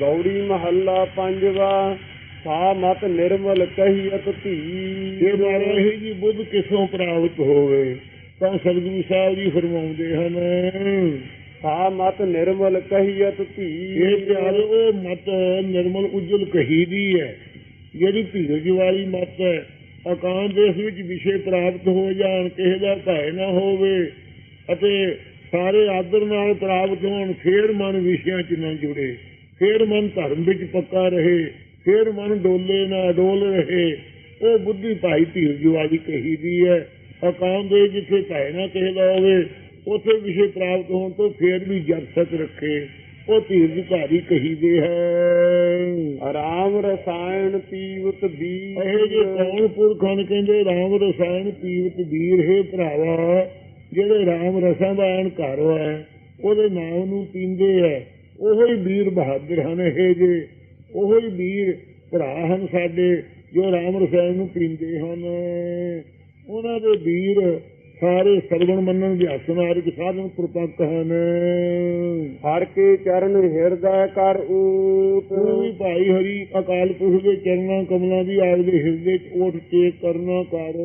ਗੌੜੀ ਮਹੱਲਾ ਪੰਜਵਾ ਸਾ ਮਤ ਨਿਰਮਲ ਕਹੀਅਤ ਧੀ। ਇਹ ਮਾਰਾ ਇਹ ਜੀ ਬੁੱਧ ਕਿਸੋਂ ਪ੍ਰਾਪਤ ਹੋਵੇ ਤਾਂ ਸਤਿਗੁਰੂ ਸਾਹਿਬ ਜੀ ਫਰਮਾਉਂਦੇ ਹਨ। ਸਾ ਮਤ ਨਿਰਮਲ ਕਹੀਅਤ ਧੀ। ਇਹ ਪਿਆਰੇ ਮਤ ਨਿਰਮਲ ਉਜਲ ਕਹੀ ਦੀ ਹੈ। ਜਿਹੜੀ ਧੀਰਜ ਵਾਲੀ ਮਤ ਹੈ ਅਕਾਂਤ ਦੇਸ਼ ਵਿੱਚ ਵਿਸ਼ੇ ਪ੍ਰਾਪਤ ਹੋ ਜਾਣ ਕਿਸੇ ਦਾ ਭੈ ਨਾ ਹੋਵੇ ਅਤੇ ਸਾਰੇ ਆਦਰ ਨਾਲ ਪ੍ਰਾਪਤ ਹੋਣ ਫੇਰ ਮਨ ਵਿਸ਼ਿਆਂ 'ਚ ਨਾ ਜੁੜੇ। ਫੇਰ ਮਨ ਧਰਮ ਵਿੱਚ ਪੱਕਾ ਰਹੇ ਫੇਰ ਮਨ ਡੋਲੇ ਨਾ ਡੋਲ ਰਹੇ। ਉਹ ਬੁੱਧੀ ਭਾਈ ਧੀਰਜ ਵਾਲੀ ਕਹੀ ਦੀ ਹੈ ਅਕਾਂਤ ਦੇ ਜਿੱਥੇ ਭੈ ਨਾ ਕਿਸੇ ਦਾ ਹੋਵੇ ਉਥੇ ਵਿਸ਼ੇ ਪ੍ਰਾਪਤ ਹੋਣ ਤੋਂ ਫੇਰ ਵੀ ਜਦ ਸਤ ਰੱਖੇ। ਉਹ ਧੀਰਜ ਧਾਰੀ ਕਹੀ ਦੇ ਹੈ। ਰਾਮ ਰਸਾਇਣ ਪੀਵਤ ਬੀ ਇਹ ਜੇ ਕੌਣ ਪੁਰਖਾਂ ਨੇ ਕਹਿੰਦੇ ਰਾਮ ਰਸਾਇਣ ਪੀਵਤ ਵੀਰ ਹੈ ਭਰਾਵਾ। ਜਿਹੜੇ ਰਾਮ ਰਸਾਂ ਦਾ ਅਹੰਕਾਰ ਹੈ ਉਹਦੇ ਨਾਮ ਨੂੰ ਪੀਂਦੇ ਹੈ। ਉਹੋ ਹੀ ਵੀਰ ਬਹਾਦਰ ਹਨ ਇਹ ਜੇ। ਉਹੋ ਹੀ ਵੀਰ ਭਰਾ ਹਨ ਸਾਡੇ, ਜੋ ਰਾਮ ਰਸਾਇਣ ਨੂੰ ਪੀਂਦੇ ਹਨ। ਉਹਨਾਂ ਦੇ ਵੀਰ ਸਾਰੇ ਸਰਵਣ ਮੰਨਣ ਦੇ ਹਸਨਾਰਿਕ ਸਾਧਨ ਪ੍ਰਪੱਕ ਹਨ। ਹਰ ਕੇ ਚਰਨ ਹਿਰਦੈ ਕਰ ਉਹ ਵੀ ਭਾਈ ਹਰੀ ਅਕਾਲ ਪੁਰਖ ਦੇ ਚਰਨਾਂ ਕਮਲਾਂ ਦੀ ਆਪਦੇ ਹਿਰਦੇ 'ਚ ਓਟ ਟੇਕ ਕਰਨਾ ਕਰ।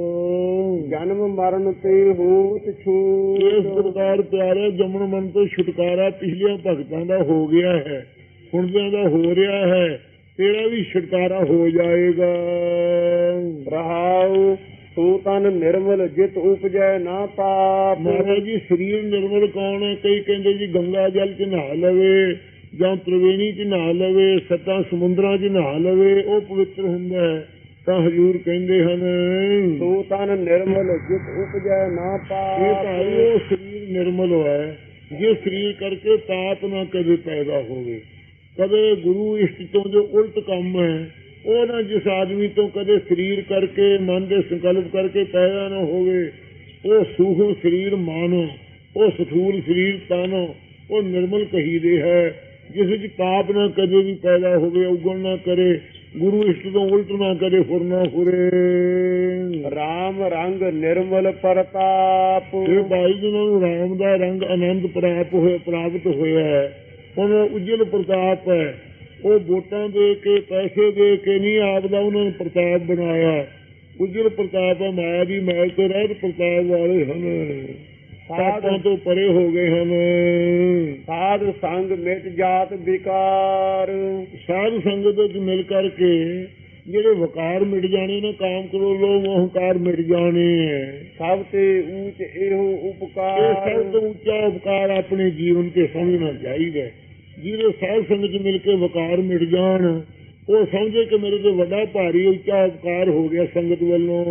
ਜਨਮ ਮਰਨ ਤੇ ਹੋਤ ਇਸ ਛੂਟ ਪ੍ਰਕਾਰ ਪਿਆਰੇ ਜਮਨ ਮਨ ਤੋਂ ਛੁਟਕਾਰਾ ਪਿਛਲੀਆਂ ਭਗਤਾਂ ਦਾ ਹੋ ਗਿਆ ਹੈ ਹੁਣਦਿਆਂ ਦਾ ਹੋ ਰਿਹਾ ਹੈ ਤੇਰਾ ਵੀ ਛੁਟਕਾਰਾ ਹੋ ਜਾਏਗਾ। ਰਹਾਉ ਸੋ ਤਨ ਨਿਰਮਲ ਜਿਤ ਉਪਜੈ ਨਾ ਪਾਪ। ਮਹਾਰਾਜ ਜੀ ਸਰੀਰ ਨਿਰਮਲ ਕੌਣ ਹੈ? ਕਈ ਕਹਿੰਦੇ ਜੀ ਗੰਗਾ ਜਲ 'ਚ ਨਹਾ ਲਵੇ ਜਾਂ ਤ੍ਰਿਵੇਣੀ 'ਚ ਨਹਾ ਲਵੇ ਸੱਤਾਂ ਸਮੁੰਦਰਾਂ 'ਚ ਨਹਾ ਲਵੇ ਉਹ ਪਵਿੱਤਰ ਹੁੰਦਾ ਹੈ। ਤਾਂ ਹਜੂਰ ਕਹਿੰਦੇ ਹਨ ਸੋ ਤਨ ਨਿਰਮਲ ਜਿਤ ਉਪਜੈ ਨਾ ਇਹ ਪਾਪ ਭਾਈ ਉਹ ਸਰੀਰ ਨਿਰਮਲ ਹੋਇਆ ਜੇ ਸਰੀਰ ਕਰਕੇ ਤਾਪ ਨਾ ਕਦੇ ਪੈਦਾ ਹੋਵੇ ਕਦੇ ਗੁਰੂ ਇਸ਼ਟ ਤੋਂ ਜੋ ਉਲਟ ਕੰਮ ਹੈ ਉਹ ਨਾ ਜਿਸ ਆਦਮੀ ਤੋਂ ਕਦੇ ਸਰੀਰ ਕਰਕੇ ਮਨ ਦੇ ਸੰਕਲਪ ਕਰਕੇ ਪੈਦਾ ਨਾ ਹੋਵੇ ਉਹ ਸੂਖਮ ਸਰੀਰ ਮਾਨੋ ਉਹ ਸਥੂਲ ਸਰੀਰ ਤਾਨੋ ਉਹ ਨਿਰਮਲ ਕਹੀਦੇ ਹੈ। ਜਿਸ ਵਿੱਚ ਪਾਪ ਨਾ ਕਦੇ ਵੀ ਪੈਦਾ ਹੋਵੇ ਉਗਣ ਨਾ ਕਰੇ ਗੁਰੂ ਇਸ਼ਟ ਤੋਂ ਉਲਟ ਨਾ ਕਰੇ ਫੁਰਨਾ ਫੁਰੇ। ਰਾਮ ਰੰਗ ਨਿਰਮਲ ਪ੍ਰਤਾਪ। ਇਹ ਭਾਈ ਜਿਹਨਾਂ ਨੂੰ ਰਾਮ ਦਾ ਰੰਗ ਆਨੰਦ ਪ੍ਰਾਪਤ ਹੋਇਆ ਪ੍ਰਾਪਤ ਹੋਇਆ ਹੈ। ਉਹਨਾਂ ਉਜਲ ਪ੍ਰਤਾਪ ਹੈ। ਉਹ ਵੋਟਾਂ ਦੇ ਕੇ ਪੈਸੇ ਦੇ ਕੇ ਨਹੀਂ ਆਪ ਦਾ ਉਹਨਾਂ ਨੇ ਪ੍ਰਤਾਪ ਬਣਾਇਆ। ਉਜਲ ਪ੍ਰਤਾਪ ਹੈ ਮਾਇਆ ਦੀ ਮੈਲ ਤੋਂ ਰਹਿਤ ਪ੍ਰਤਾਪ ਵਾਲੇ ਹਨ। ਸਾਧਾਂ ਤੋਂ ਪਰੇ ਹੋ ਗਏ ਹਨ। ਸਾਧ ਸੰਗ ਮਿਟ ਜਾਤ ਵਿਕਾਰ। ਸਾਧ ਸੰਗਤ ਵਿੱਚ ਮਿਲ ਕਰਕੇ ਜਿਹੜੇ ਵਕਾਰ ਮਿਟ ਜਾਣੇ ਨੇ ਕਾਮ ਕਰੋ ਲੋਭ ਅਹੰਕਾਰ ਮਿਟ ਜਾਣੇ ਸਭ ਤੇ ਊਚ ਇਹੋ ਇਹ ਉਪਕਾਰ। ਸਭ ਤੋਂ ਉੱਚਾ ਉਪਕਾਰ ਆਪਣੇ ਜੀਵਨ ਤੇ ਸਮਝਣਾ ਚਾਹੀਦਾ ਹੈ। ਜਿਹਦੇ ਸਾਧ ਸੰਗਤ ਚ ਮਿਲ ਕੇ ਵਕਾਰ ਮਿਟ ਜਾਣ ਉਹ ਸਮਝੇ ਕਿ ਮੇਰੇ ਤੇ ਵੱਡਾ ਭਾਰੀ ਉੱਚਾ ਉਪਕਾਰ ਹੋ ਗਿਆ ਸੰਗਤ ਵੱਲੋਂ।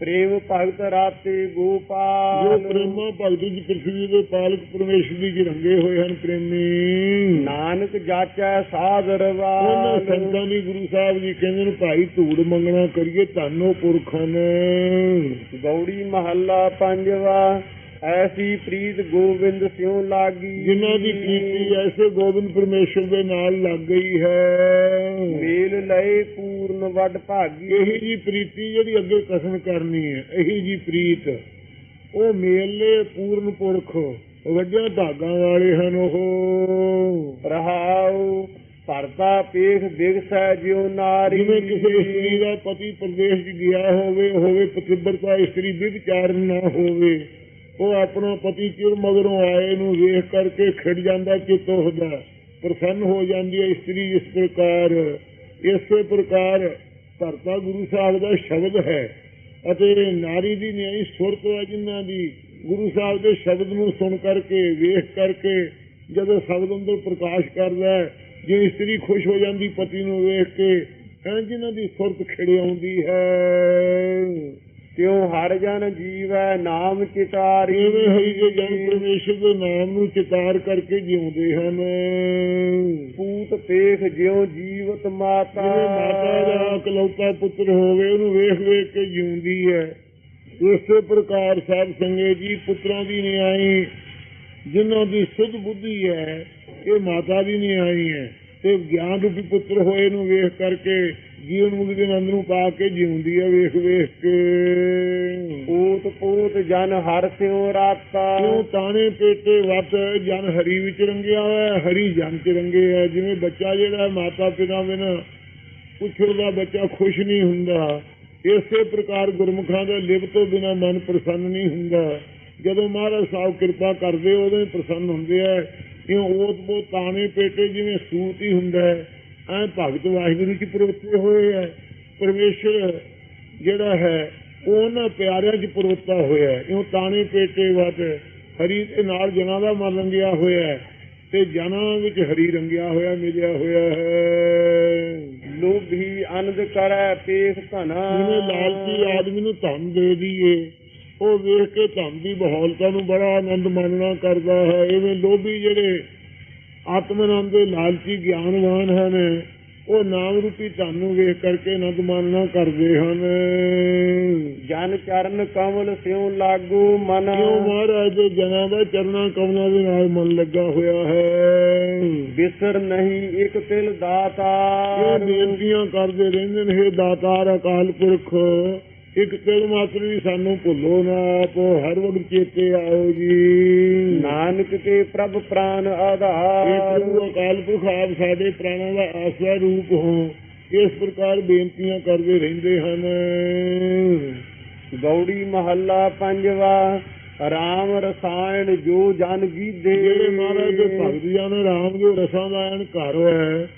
ਪ੍ਰੇਮ ਭਗਤ ਰਾਤੇ ਜੋ ਗੋਪਾਲ ਪ੍ਰੇਮਾ ਭਗਤੀ ਦੀ ਪ੍ਰਥਵੀ ਦੇ ਪਾਲਕ ਪਰਮੇਸ਼ਰ ਦੀ ਚ ਰੰਗੇ ਹੋਏ ਹਨ ਪ੍ਰੇਮੀ। ਨਾਨਕ ਜਾਚੈ ਸਾਧਰਵਾ ਉਹਨਾਂ ਸੰਤਾਂ ਦੀ ਗੁਰੂ ਸਾਹਿਬ ਜੀ ਕਹਿੰਦੇ ਨੇ ਭਾਈ ਧੂੜ ਮੰਗਣਾ ਕਰੀਏ ਧੰਨੋ ਪੁਰਖਾਂ ਨੇ। ਗੌੜੀ ਮਹੱਲਾ ਪੰਜਵਾ ਐਸੀ ਪ੍ਰੀਤ ਗੋਬਿੰਦ ਸਿਉ ਲਾਗੀ। ਜਿਨ੍ਹਾਂ ਦੀ ਪ੍ਰੀਤੀ ਐਸੇ ਗੋਬਿੰਦ ਪਰਮੇਸ਼ਰ ਦੇ ਨਾਲ ਲੱਗ ਗਈ ਹੈ। ਮੇਲ ਲਏ ਪੂਰਨ ਵੱਡ ਭਾਗੀ। ਇਹੀ ਜੀ ਪ੍ਰੀਤੀ ਜਿਹੜੀ ਅੱਗੇ ਕਸਮ ਕਰਨੀ ਹੈ ਇਹੀ ਜੀ ਪ੍ਰੀਤ। ਉਹ ਮੇਲੇ ਪੂਰਨ ਪੁਰਖ ਵੱਡਿਆਂ ਧਾਗਾਂ ਵਾਲੇ ਹਨ ਉਹ। ਰਹਾਉ ਭਰਤਾ ਪੇਖ ਬਿਗਸੈ ਜਿਉ ਨਾਰੀ। ਜਿਵੇਂ ਕਿਸੇ ਇਸਤਰੀ ਦਾ ਪਤੀ ਪ੍ਰਦੇਸ਼ 'ਚ ਗਿਆ ਹੋਵੇ ਹੋਵੇ ਪਤਿਬਰਤਾ ਇਸਤਰੀ ਵਿਚਾਰਨ ਨਾ ਹੋਵੇ। ਉਹ ਆਪਣਾ ਪਤੀ ਚਿਰ ਮਗਰੋਂ ਆਏ ਨੂੰ ਵੇਖ ਕਰਕੇ ਖਿੜ ਜਾਂਦਾ ਚਿੱਤ ਉਹਦਾ ਪ੍ਰਸੰਨ ਹੋ ਜਾਂਦੀ ਹੈ ਇਸਤਰੀ ਇਸ ਪ੍ਰਕਾਰ। ਇਸੇ ਪ੍ਰਕਾਰ ਭਰਤਾ ਗੁਰੂ ਸਾਹਿਬ ਦਾ ਸ਼ਬਦ ਹੈ ਅਤੇ ਨਾਰੀ ਦੀ ਨਿਆਈ ਸੁਰਤ ਹੈ ਜਿਨ੍ਹਾਂ ਦੀ। ਗੁਰੂ ਸਾਹਿਬ ਦੇ ਸ਼ਬਦ ਨੂੰ ਸੁਣ ਕਰਕੇ, ਵੇਖ ਕਰਕੇ ਜਦੋਂ ਸ਼ਬਦ ਅੰਦਰ ਪ੍ਰਕਾਸ਼ ਕਰਦਾ ਹੈ ਜੇ ਇਸਤਰੀ ਖੁਸ਼ ਹੋ ਜਾਂਦੀ ਪਤੀ ਨੂੰ ਵੇਖ ਕੇ ਐਂ ਜਿਨ੍ਹਾਂ ਦੀ ਸੁਰਤ ਖਿੜ ਆਉਂਦੀ ਹੈ। ਤਿਉ ਹਰ ਜਨ ਜੀਵੈ ਨਾਮ ਚਿਤਾਰੀ? ਇਵੇਂ ਹੋਈ ਜੇ ਜਨ ਪਰਮੇਸ਼ਰ ਦੇ ਨਾਮ ਨੂੰ ਚਿਤਾਰ ਕਰਕੇ ਜਿਉਂਦੇ ਹਨ। ਪੂਤ ਪੇਖ ਜਿਉ ਜੀਵਤ ਮਾਤਾ। ਜਿਵੇਂ ਮਾਤਾ ਦਾ ਇਕਲੌਤਾ ਪੁੱਤਰ ਹੋਵੇ ਉਹਨੂੰ ਵੇਖ ਵੇਖ ਕੇ ਜਿਉਂਦੀ ਹੈ। ਇਸੇ ਪ੍ਰਕਾਰ ਸਾਧ ਸੰਗੇ ਜੀ ਪੁੱਤਰਾਂ ਦੀ ਨਿਆਈ ਜਿਨ੍ਹਾਂ ਦੀ ਸੁਧ ਬੁੱਧੀ ਹੈ ਇਹ ਮਾਤਾ ਦੀ ਨਿਆਈ ਹੈ। ਤੇ ਗਿਆਨ ਰੂਪੀ ਪੁੱਤਰ ਹੋਏ ਨੂੰ ਵੇਖ ਕਰਕੇ ਜੀਵਨ ਮੁਕਤੀ ਦੇ ਆਨੰਦ ਨੂੰ ਪਾ ਕੇ ਜਿਉਂਦੀ ਹੈ ਵੇਖ ਵੇਖ ਕੇ। ਊਤ ਪੂਤ ਜਨ ਹਰ ਸਿਉ ਰਾਤਾ। ਕਿਉਂ ਤਾਣੇ ਪੇਟੇ ਵਤ ਜਨ ਹਰੀ ਵਿੱਚ ਰੰਗਿਆ ਹੋਇਆ ਹੈ, ਹਰੀ ਜਨ ਚ ਰੰਗੇ ਹੈ ਜਿਵੇਂ ਬੱਚਾ ਜਿਹੜਾ ਮਾਤਾ ਪਿਤਾ ਬਿਨਾਂ ਪੁੱਛਦਾ ਬੱਚਾ ਖੁਸ਼ ਨਹੀਂ ਹੁੰਦਾ। ਇਸੇ ਪ੍ਰਕਾਰ ਗੁਰਮੁਖਾਂ ਦੇ ਲਿਵ ਤੋਂ ਬਿਨਾਂ ਮਨ ਪ੍ਰਸੰਨ ਨਹੀਂ ਹੁੰਦਾ। ਜਦੋਂ ਮਹਾਰਾਜ ਸਾਹਿਬ ਕਿਰਪਾ ਕਰਦੇ ਉਦੋਂ ਹੀ ਪ੍ਰਸੰਨ ਹੁੰਦੇ ਆ। ਉਹ ਉਹ ਤਾਣੇ ਪੇਟੇ ਜਿਵੇਂ ਸੂਤ ਹੀ ਹੁੰਦਾ ਹੈ। ਐ ਭਗਤ ਵਾਹਿਗੁਰੂ ਚ ਪਰੋਤੇ ਹੋਏ ਹੈ। ਪਰਮੇਸ਼ਰ ਜਿਹੜਾ ਹੈ ਉਹ ਉਹਨਾਂ ਪਿਆਰਿਆਂ ਚ ਪਰੋਤਾ ਹੋਇਆ ਇਉਂ ਤਾਣੇ ਪੇਟੇ ਵਤ ਹਰੀ ਦੇ ਨਾਲ ਜਨਾਂ ਦਾ ਮਨ ਰੰਗਿਆ ਹੋਇਆ ਤੇ ਜਨਾਂ ਵਿੱਚ ਹਰੀ ਰੰਗਿਆ ਹੋਇਆ ਮਿਲਿਆ ਹੋਇਆ ਹੈ। ਲੋਭੀ ਅਨੰਦ ਕਰੈ ਪੇਖ ਧਨਾ। ਜਿਵੇਂ ਲਾਲਚੀ ਆਦਮੀ ਨੂੰ ਧਨ ਦੇ ਦਈਏ ਉਹ ਵੇਖ ਕੇ ਧਨ ਦੀ ਬਹੌਲਤਾ ਨੂੰ ਬੜਾ ਆਨੰਦ ਮਾਨਣਾ ਕਰਦਾ ਹੈ। ਇਵੇਂ ਲੋਭੀ ਜਿਹੜੇ ਆਤਮਨੰਦ ਦੇ ਲਾਲਚੀ ਗਿਆਨਵਾਨ ਹਨ? ਉਹ ਨਾਮ ਰੂਪੀ ਧਨ ਨੂੰ ਵੇਖ ਕਰਕੇ ਆਨੰਦ ਮਾਨਣਾ ਕਰਦੇ ਹਨ। ਜਨ ਚਰਨ ਕਮਲ ਸਿਉ ਲਾਗੂ ਮਨ। ਕਿਉਂ ਮਹਾਰਾਜ ਦੇ ਜਨਾਂ ਦਾ ਚਰਨਾਂ ਕਮਲਾਂ ਦੇ ਨਾਲ ਮਨ ਲੱਗਾ ਹੋਇਆ ਹੈ? ਬਿਸਰ ਨਹੀਂ ਇੱਕ ਤਿਲ ਇਹ ਦਾਤਾਰ ਬੇਨਤੀਆਂ ਕਰਦੇ ਰਹਿੰਦੇ ਨੇ ਦਾਤਾਰ ਅਕਾਲ ਪੁਰਖ? ਇੱਕ ਤਿਲ ਮਾਤਰ ਵੀ ਸਾਨੂੰ ਭੁੱਲੋ ਨਾ ਆਪ ਹਰ ਵਕਤ ਚੇਤੇ ਆਓ ਜੀ। ਨਾਨਕ ਕੇ ਪ੍ਰਭ ਪ੍ਰਾਨ ਇਹ ਆਧਾਰ ਪ੍ਰਭੂ ਅਕਾਲ ਪੁਰਖ ਆਪ ਸਾਡੇ ਪ੍ਰਾਣਾਂ ਦਾ ਆਸਰਾ ਰੂਪ ਹੋ। ਇਸ ਪ੍ਰਕਾਰ ਬੇਨਤੀਆਂ ਕਰਦੇ ਰਹਿੰਦੇ ਹਨ। ਗੌੜੀ ਮਹੱਲਾ ਪੰਜਵਾ ਰਾਮ ਰਸਾਇਣ ਜੋ ਜਨ ਗੀਧੇ ਜਿਹੜੇ ਮਹਾਰਾਜ ਦੇ ਭਗਤ ਜਨ ਰਾਮ ਦੇ ਰਸਾਂ ਦਾ ਐਨ ਘਰ ਹੈ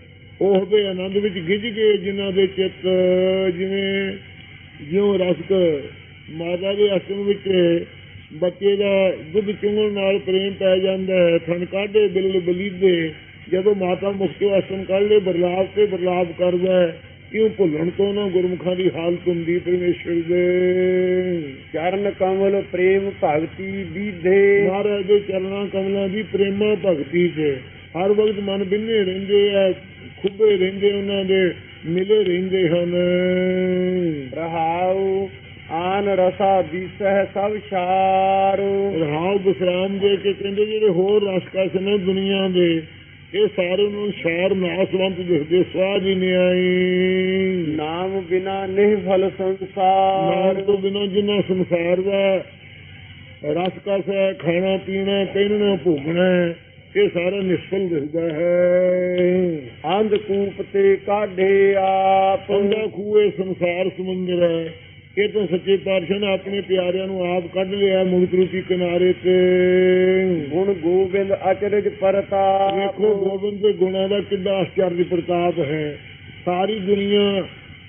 ਉਹ ਦੇ ਆਨੰਦ ਵਿੱਚ ਗਿੱਜ ਗਏ ਜਿਨ੍ਹਾਂ ਦੇ ਚਿੱਤ ਜਿਵੇਂ ਜਿਉਂ ਰਸਕ ਮਾਤਾ ਦੇ ਅਸਮ ਵਿੱਚ ਬੱਚੇ ਦਾ ਦੁੱਧ ਚੁੰਗਣ ਨਾਲ ਪ੍ਰੇਮ ਪੈ ਜਾਂਦਾ ਹੈ। ਥਣ ਕਾਢੇ ਬਿਲ ਬਲੀਦੇ ਜਦੋਂ ਮਾਤਾ ਮੁਖਤੋਂ ਅਸਮ ਕੱਢ ਲੈ ਬਰਲਾਵ ਤੇ ਬਰਲਾਵ ਕਰਦਾ ਹੈ। ਕਿਉਂ ਭੁੱਲਣ ਤੋਂ ਨਾ ਗੁਰਮੁਖਾਂ ਦੀ ਹਾਲਤ ਹੁੰਦੀ ਪਰਮੇਸ਼ਰ ਦੇ। ਚਰਨ ਕਮਲ ਪ੍ਰੇਮ ਭਗਤੀ ਦੀਧੇ ਮਹਾਰਾਜ ਦੇ ਚਰਨਾਂ ਕਮਲਾਂ ਦੀ ਪ੍ਰੇਮਾ ਭਗਤੀ ਤੇ। ਹਰ ਵਕਤ ਮਨ ਬਿੰਨੇ ਰਹਿੰਦੇ ਆ ਖੁੱਬੇ ਰਹਿੰਦੇ ਉਹਨਾਂ ਦੇ। ਮਿਲੇ ਰਹਿੰਦੇ ਹਨ। ਰਹਾਉ ਆਨ ਰਸਾ ਦਿਸਹਿ ਸਭ ਛਾਰ। ਰਹਾਉ ਵਿਸਰਾਮ ਦੇ ਕੇ ਕਹਿੰਦੇ ਜਿਹੜੇ ਹੋਰ ਰਸਕਸ ਨੇ ਦੁਨੀਆ ਦੇ ਇਹ ਸਾਰੇ ਨੂੰ ਸ਼ਾਰ ਨਾਸਵੰਤ ਦਿਖਦੇ ਸਵਾਦ ਹੀ ਨਹੀਂ ਆਈ ਨਾਮ ਬਿਨਾ ਨਹੀਂ ਫਲ ਸੰਸਾਰ। ਨਾਮ ਤੋਂ ਬਿਨਾਂ ਜਿੰਨਾ ਸੰਸਾਰ ਦਾ ਰਸਕਸ ਹੈ ਖਾਣਾ ਪੀਣਾ ਪਹਿਨਣਾ ਭੋਗਣਾ ਇਹ ਸਾਰਾ ਨਿਸ਼ਫਲ ਦਿਖਦਾ ਹੈ। ਅੰਧ ਕੂਪ ਤੇ ਕਾਢੇ ਆਪ। ਅੰਦਾ ਖੂਏ ਸੰਸਾਰ ਸਮੁੰਦਰ ਹੈ। ਇਹ ਤਾਂ ਸੱਚੇ ਪਾਤਸ਼ਾਹ ਨੇ ਆਪਣੇ ਪਿਆਰਿਆਂ ਨੂੰ ਆਪ ਕੱਢ ਲਿਆ ਮੁਕਤ ਰੂਪੀ ਕਿਨਾਰੇ ਤੇ। ਗੁਣ ਗੋਬਿੰਦ ਅਚਰਜ ਪਰਤਾਪ ਵੇਖੋ ਗੋਬਿੰਦ ਦੇ ਗੁਣਾਂ ਦਾ ਕਿੰਨਾ ਆਸ਼ਚਰਜ ਪ੍ਰਤਾਪ ਹੈ। ਸਾਰੀ ਦੁਨੀਆ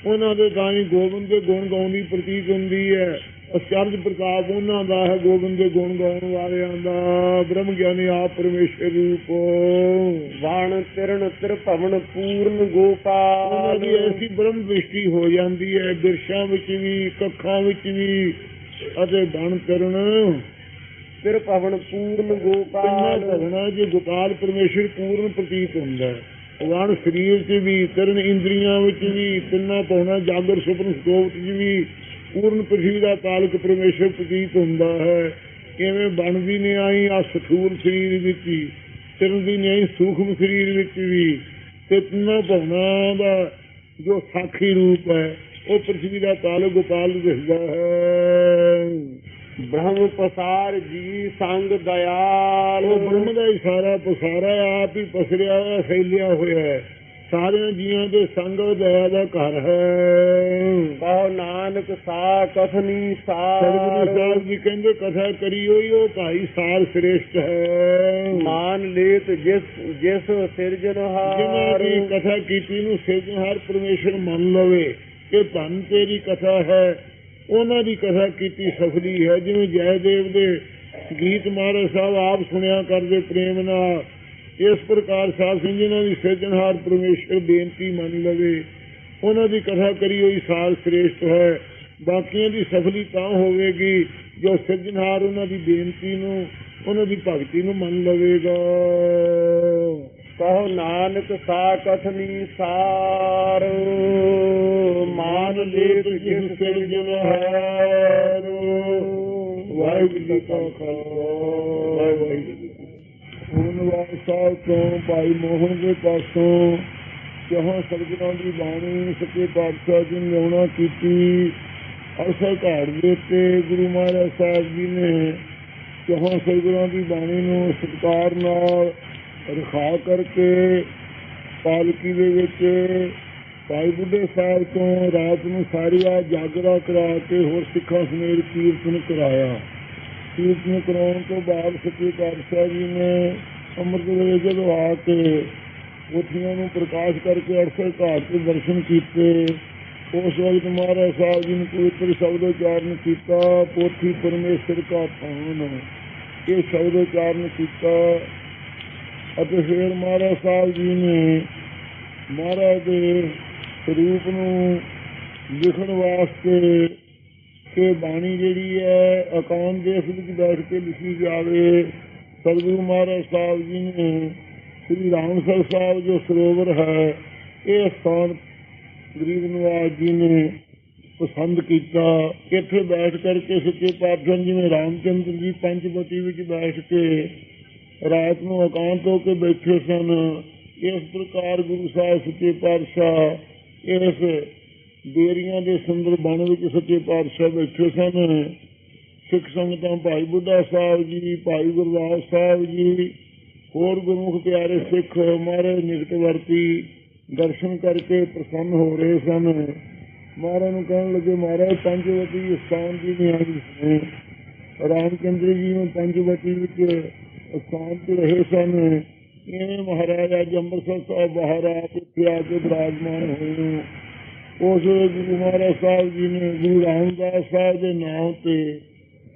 ਉਹਨਾਂ ਦੇ ਗਾਣੀ ਗੋਬਿੰਦ ਦੇ ਗੁਣ ਗਾਉਣ ਦੀ ਪ੍ਰਤੀਕ ਹੁੰਦੀ ਹੈ। ਅਚਰਜ ਪ੍ਰਤਾਪ ਉਹਨਾਂ ਦਾ ਹੈ ਗੋਬਿੰਦ ਦੇ ਗੁਣ ਗਾਉਣ ਵਾਲਿਆਂ ਦਾ। ਬ੍ਰਹਮ ਗਿਆਨੀ ਆਪ ਪਰਮੇਸ਼ਰ ਰੂਪ। ਵਣ ਤਿਰਣ ਤਿਰਭਵਨ ਪੂਰਨ ਉਹਨਾਂ ਗੋਪਾਲ ਦੀ ਐਸੀ ਬ੍ਰਹਮ ਦ੍ਰਿਸ਼ਟੀ ਹੋ ਜਾਂਦੀ ਹੈ ਬਿਰਸ਼ਾਂ ਵਿੱਚ ਵੀ ਕੱਖਾਂ ਵਿੱਚ ਵੀ ਅਤੇ ਬਣ ਕਰਨ। ਤਿਰਭਵਨ ਪੂਰਨ ਕਿੰਨਾ ਗੋਪਾਲ। ਭਵਨਾ ਜੇ ਗੋਪਾਲ ਪਰਮੇਸ਼ਰ ਪੂਰਨ ਪ੍ਰਤੀਤ ਹੁੰਦਾ ਹੈ। ਵਣ ਸਰੀਰ 'ਚ ਵੀ ਤਿੰਨ ਇੰਦਰੀਆਂ ਵਿੱਚ ਵੀ, ਤਿੰਨਾ ਭਵਨਾ ਜਾਗਰ ਸੁਪਨ ਸਕੋਪ 'ਚ ਵੀ ਪੂਰਨ ਪ੍ਰਤੀਤ ਦਾ ਤਾਲਕ ਪਰਮੇਸ਼ਰ ਪ੍ਰਤੀਤ ਹੁੰਦਾ ਹੈ। ਕਿਵੇਂ ਬਣਦੀ ਨਹੀਂ ਆਈ ਆ ਸਥੂਲ ਸਰੀਰ ਵਿੱਚ ਹੀ ਤਿਰਦੀ ਨਹੀਂ ਆਈ ਸੂਖਮ ਸਰੀਰ ਵਿੱਚ ਵੀ, ਤੇ ਤਿੰਨਾ ਭਵਨਾ ਦਾ ਜੋ ਸਾਖੀ ਰੂਪ ਹੈ, ਉਹ ਪ੍ਰਥਵੀ ਦਾ ਤਾਲਕ ਗੋਪਾਲ ਨੂੰ ਹੈ। ਬ੍ਰਹਮ ਪਸਾਰ ਜੀ ਸੰਗ ਦਇਆਲ। ਉਹ ਬ੍ਰਹਮ ਦਾ ਹੀ ਸਾਰਾ ਪਸਾਰਾ ਆਪ ਹੀ ਪਸਰਿਆ ਹੋਇਆ ਫੈਲਿਆ ਹੋਇਆ ਹੈ। ਸਾਰਿਆਂ ਜੀਆਂ ਦੇ ਸੰਗ ਦਇਆ ਦਾ ਘਰ ਹੈ। ਕਹੋ ਨਾਨਕ ਸਾ ਕਥਨੀ ਸਾਰ ਸਤਿਗੁਰੂ ਸਾਹਿਬ ਜੀ ਕਹਿੰਦੇ ਕਥਾ ਕਰੀ ਹੋਈ ਉਹ ਭਾਈ ਸਾਰ ਸ੍ਰੇਸ਼ਟ ਹੈ। ਮਾਨ ਲੇਤ ਜਿਸ ਜਿਸ ਜਿਨ੍ਹਾਂ ਸਿਰਜਨਹਾਰ ਦੀ ਕਥਾ ਕੀਤੀ ਨੂੰ ਸਿਰਜਣਹਾਰ ਪਰਮੇਸ਼ਰ ਮੰਨ ਲਵੇ ਕਿ ਧੰਨ ਤੇਰੀ ਕਥਾ ਹੈ ਉਹਨਾਂ ਦੀ ਕਥਾ ਕੀਤੀ ਸਫਲੀ ਹੈ, ਜਿਵੇਂ ਜੈਦੇਵ ਦੇ ਗੀਤ ਮਹਾਰਾਜ ਸਾਹਿਬ ਆਪ ਸੁਣਿਆ ਕਰਦੇ ਪ੍ਰੇਮ ਨਾਲ। ਇਸ ਪ੍ਰਕਾਰ ਸਾਧ ਸਿੰਘ ਜਿਨ੍ਹਾਂ ਦੀ ਸਿਰਜਣਹਾਰ ਪਰਮੇਸ਼ਰ ਬੇਨਤੀ ਮੰਨ ਲਵੇ, ਉਹਨਾਂ ਦੀ ਕਥਾ ਕਰੀ ਹੋਈ ਸਾਲ ਸ੍ਰੇਸ਼ਟ ਹੈ। ਬਾਕੀਆਂ ਦੀ ਸਫਲੀ ਤਾਂ ਹੋਵੇਗੀ, ਜੋ ਸਿਰਜਣਹਾਰ ਉਹਨਾਂ ਦੀ ਬੇਨਤੀ ਨੂੰ, ਉਹਨਾਂ ਦੀ ਭਗਤੀ ਨੂੰ ਮੰਨ ਲਵੇਗਾ। ਕਹੋ ਨਾਨਕ ਸਾ ਸਾਰ। ਮਾਨ ਲੇਤ ਜਿਸ ਸਿਰਜਨਹਾਰ ਵਾਹਿਗੁਰੂ ਜੀ ਕਾ ਖਾਲਸਾ, ਵਾਹਿਗੁਰੂ ਜੀ ਕੀ ਫਤਿਹ। ਸਾਹਿਬ ਤੋਂ ਭਾਈ ਮੋਹਨ ਦੇ ਪਾਸੋਂ ਜਹਾਂ ਸਤਿਗੁਰਾਂ ਦੀ ਬਾਣੀ ਸੱਚੇ ਪਾਤਸ਼ਾਹ ਜੀ ਨੇ ਲਿਆਉਣਾ ਕੀਤੀ। ਅਸਲ ਘਾਟ ਦੇ ਉੱਤੇ ਗੁਰੂ ਮਹਾਰਾਜ ਸਾਹਿਬ ਜੀ ਨੇ ਜਹਾਂ ਸਤਿਗੁਰਾਂ ਦੀ ਬਾਣੀ ਨੂੰ ਸਤਿਕਾਰ ਨਾਲ ਰਖਾ ਕਰਕੇ ਪਾਲਕੀ ਦੇ ਵਿੱਚ ਭਾਈ ਬੁੱਢੇ ਸਾਹਿਬ ਤੋਂ ਰਾਤ ਨੂੰ ਸਾਰੀਆ ਜਾਗਰਾ ਕਰਾ ਕੇ ਹੋਰ ਸਿੱਖਾਂ ਸਮੇਤ ਕੀਰਤਨ ਕਰਾਇਆ। ਕੀਰਤਨ ਕਰਾਉਣ ਤੋਂ ਬਾਅਦ ਸੱਚੇ ਪਾਤਸ਼ਾਹ ਜੀ ਨੇ ਅੰਮ੍ਰਿਤ ਵੇਲੇ ਜਦੋਂ ਆ ਕੇ ਪੋਥੀਆਂ ਨੂੰ ਪ੍ਰਕਾਸ਼ ਕਰਕੇ ਅਰਸਲ ਘਾਟ ਤੇ ਦਰਸ਼ਨ ਕੀਤੇ, ਉਸ ਵਕਤ ਮਹਾਰਾਜ ਸਾਹਿਬ ਜੀ ਨੇ ਪਵਿੱਤਰ ਸ਼ਬਦ ਉਚਾਰਨ ਕੀਤਾ, ਪੋਥੀ ਪਰਮੇਸ਼ਰ ਕਾ ਥਾਨ ਇਹ ਸ਼ਬਦ ਉਚਾਰਨ ਕੀਤਾ ਅਤੇ ਫਿਰ ਮਹਾਰਾਜ ਸਾਹਿਬ ਜੀ ਨੇ ਮਹਾਰਾਜ ਦੇ ਸਰੂਪ ਨੂੰ ਲਿਖਣ ਵਾਸਤੇ ਕਿ ਬਾਣੀ ਜਿਹੜੀ ਹੈ ਅਕਾਮ ਦੇਸ਼ ਵਿੱਚ ਬੈਠ ਕੇ ਲਿਖੀ ਜਾਵੇ। ਸਤਿਗੁਰੂ ਮਹਾਰਾਜ ਸਾਹਿਬ ਜੀ ਨੇ ਸ੍ਰੀ ਰਾਮਸਰ ਸਾਹਿਬ ਜੋ ਸਰੋਵਰ ਹੈ, ਇਹ ਸਥਾਨ ਗਰੀਬ ਨਵਾਜ ਜੀ ਨੇ ਪਸੰਦ ਕੀਤਾ। ਇੱਥੇ ਬੈਠ ਕਰਕੇ ਸੱਚੇ ਪਾਤਸ਼ਾਹ ਜੀ ਨੇ ਰਾਮਚੰਦਰ ਜੀ ਪੰਚਵਟੀ ਵਿੱਚ ਬੈਠ ਕੇ ਰਾਤ ਨੂੰ ਇਕਾਂਤ ਹੋ ਕੇ ਬੈਠੇ ਸਨ। ਇਸ ਪ੍ਰਕਾਰ ਗੁਰੂ ਸਾਹਿਬ ਸੱਚੇ ਪਾਤਸ਼ਾਹ ਇਸ ਬੇਰੀਆਂ ਦੇ ਸੁੰਦਰ ਬਣ ਵਿੱਚ ਸੱਚੇ ਪਾਤਸ਼ਾਹ ਬੈਠੇ ਸਨ। ਸਿੱਖ ਸੰਗਤਾਂ ਭਾਈ ਬੁੱਢਾ ਸਾਹਿਬ ਜੀ, ਭਾਈ ਗੁਰਦਾਸ ਸਾਹਿਬ ਜੀ, ਹੋਰ ਗੁਰਮੁਖ ਪਿਆਰੇ ਸਿੱਖ ਮਹਾਰਾਜ ਨਿਕਟ ਵਰਤੀ ਦਰਸ਼ਨ ਕਰਕੇ ਪ੍ਰਸੰਨ ਹੋ ਰਹੇ ਸਨ। ਮਹਾਰਾਜ ਨੂੰ ਕਹਿਣ ਲੱਗੇ, ਮਹਾਰਾਜ, ਪੰਜਵਤੀ ਸਥਾਨ ਦੀ ਨਿਆਣੀ ਨੇ ਰਾਮਚੰਦਰ ਜੀ ਨੂੰ ਪੰਜਵਤੀ ਵਿੱਚ ਸਥਾਨ ਤੇ ਰਹੇ ਸਨ। ਇਵੇਂ ਮਹਾਰਾਜ ਅੱਜ ਸਾਹਿਬ ਬਾਹਰ ਆ ਕੇ ਇੱਥੇ ਕੇ ਬਿਰਾਜਮਾਨ ਹੋਏ। ਉਸ ਗੁਰੂ ਮਹਾਰਾਜ ਸਾਹਿਬ ਜੀ ਨੇ ਗੁਰੂ ਰਾਮਦਾਸ ਸਾਹਿਬ ਦੇ ਨਾਮ ਤੇ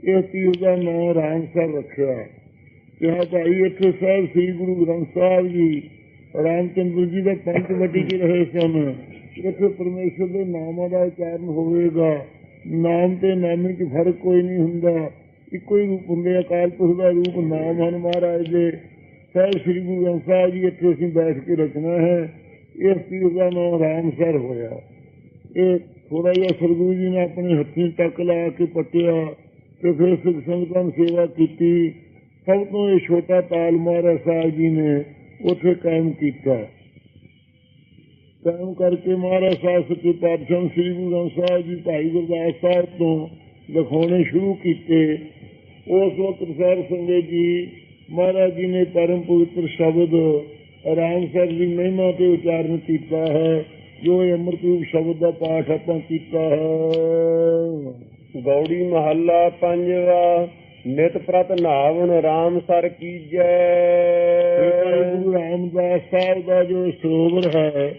ਇਹ ਤੀਰ ਦਾ ਨਾਮ ਰਾਮਸਰ ਰੱਖਿਆ। ਕਿਹਾ, ਭਾਈ, ਇੱਥੇ ਸਾਹਿਬ ਸ੍ਰੀ ਗੁਰੂ ਗ੍ਰੰਥ ਸਾਹਿਬ ਜੀ, ਰਾਮਚੰਦਰ ਜੀ ਦਾ ਪੰਜ ਵੱਡੀ ਚ ਰਹੇ ਸਨ। ਇੱਥੇ ਪਰਮੇਸ਼ਰ ਦੇ ਨਾਮਾਂ ਦਾ ਉਚਾਰਨ ਹੋਵੇਗਾ। ਨਾਮ ਤੇ ਨਾਮੇ 'ਚ ਫ਼ਰਕ ਕੋਈ ਨਹੀਂ ਹੁੰਦਾ। ਇੱਕੋ ਹੀ ਰੂਪ ਹੁੰਦੇ ਅਕਾਲ ਪੁਰਖ ਦਾ ਰੂਪ ਨਾਮ ਹਨ ਮਹਾਰਾਜ ਦੇ ਸਾਹਿਬ ਸ੍ਰੀ ਗੁਰੂ ਗ੍ਰੰਥ ਸਾਹਿਬ ਜੀ, ਇੱਥੇ ਅਸੀਂ ਬੈਠ ਕੇ ਰਚਨਾ ਹੈ। ਇਸ ਚੀਜ਼ ਦਾ ਨਾਮ ਰਾਮਸਰ ਹੋਇਆ। ਇਹ ਥੋੜਾ ਜਿਹਾ ਸਰਗੁਰੂ ਜੀ ਨੇ ਆਪਣੇ ਹੱਥੀਂ ਟੱਕ ਲਾ ਕੇ ਪੱਟਿਆ ਤੇ ਫਿਰ ਸਿੱਖ ਸੰਗਤਾਂ ਨੂੰ ਸੇਵਾ ਕੀਤੀ। ਸਭ ਤੋਂ ਇਹ ਛੋਟਾ ਤਾਲ ਮਹਾਰਾਜ ਸਾਹਿਬ ਜੀ ਨੇ ਉੱਥੇ ਕਾਇਮ ਕੀਤਾ। ਕਾਇਮ ਕਰਕੇ ਮਹਾਰਾਜ ਸਾਹਿਬ ਸੱਚੇ ਪਾਤਸ਼ਾਹ ਸ੍ਰੀ ਗੁਰੂ ਗ੍ਰੰਥ ਸਾਹਿਬ ਜੀ, ਭਾਈ ਗੁਰਦਾਸ ਸਾਹਿਬ ਤੋਂ ਲਿਖਾਉਣੇ ਸ਼ੁਰੂ ਕੀਤੇ। ਉਸ ਵਕਤ ਸਾਹਿਬ ਸੰਗਤ ਜੀ ਮਹਾਰਾਜ ਜੀ ਨੇ ਪਰਮ ਪਵਿੱਤਰ ਸ਼ਬਦ ਰਾਮਸਰ ਦੀ ਮਹਿਮਾ ਤੇ ਉਚਾਰਨ ਕੀਤਾ ਹੈ ਜੋ ਇਹ ਅੰਮ੍ਰਿਤ ਰੂਪ ਸ਼ਬਦ ਦਾ ਪਾਠ ਆਪਾਂ ਕੀਤਾ ਹੈ। ਗੌੜੀ ਮਹੱਲਾ ਪੰਜਵਾ ਨਿਤ ਪ੍ਰਤ ਨਾਵਣ ਰਾਮ ਸਰ ਕੀਜੈ। ਗੁਰੂ ਰਾਮਦਾਸ ਸਾਹਿਬ ਦਾ ਜੋ ਸਰੋਵਰ ਹੈ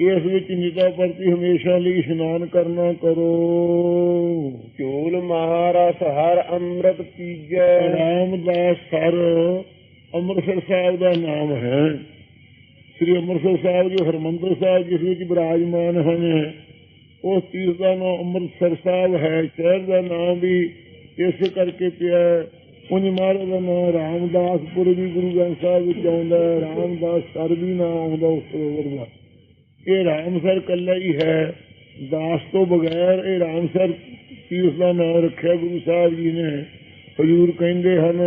ਇਸ ਵਿੱਚ ਨਿਤਾ ਪ੍ਰਤੀ ਹਮੇਸ਼ਾ ਲਈ ਇਸ਼ਨਾਨ ਕਰਨਾ ਕਰੋ। ਝੂਲ ਮਹਾਰਸ ਹਰ ਅੰਮ੍ਰਿਤ ਪੀਜੈ। ਰਾਮਦਾਸ ਸਰ ਅੰਮ੍ਰਿਤਸਰ ਸਾਹਿਬ ਦਾ ਨਾਮ ਹੈ। ਸ੍ਰੀ ਅੰਮ੍ਰਿਤਸਰ ਸਾਹਿਬ ਜੋ ਹਰਮੰਦਰ ਸਾਹਿਬ ਜਿਸ ਵਿੱਚ ਬਿਰਾਜਮਾਨ ਹਨ। ਉਸ ਚੀਜ਼ ਦਾ ਨਾਮ ਅੰਮ੍ਰਿਤਸਰ ਸਾਹਿਬ ਹੈ। ਸ਼ਹਿਰ ਦਾ ਨਾਮ ਵੀ ਇਸ ਕਰਕੇ ਪਿਆ। ਉਂਝ ਮਹਾਰਾਜ ਦਾ ਨਾਮ ਰਾਮਦਾਸਪੁਰ ਵੀ ਗੁਰੂ ਗ੍ਰੰਥ ਸਾਹਿਬ ਵਿੱਚ ਆਉਂਦਾ ਹੈ। ਰਾਮਦਾਸ ਸਰ ਵੀ ਨਾਮ ਆਉਂਦਾ ਉਸ ਸਰੋਵਰ ਦਾ। ਇਹ ਰਾਮਸਰ ਕੱਲਾ ਹੀ ਹੈ। ਦਾਸ ਤੋਂ ਬਗੈਰ ਇਹ ਰਾਮਸਰ ਚੀਜ਼ ਦਾ ਨਾਮ ਰੱਖਿਆ ਗੁਰੂ ਸਾਹਿਬ ਜੀ ਨੇ? ਹਜੂਰ ਕਹਿੰਦੇ ਹਨ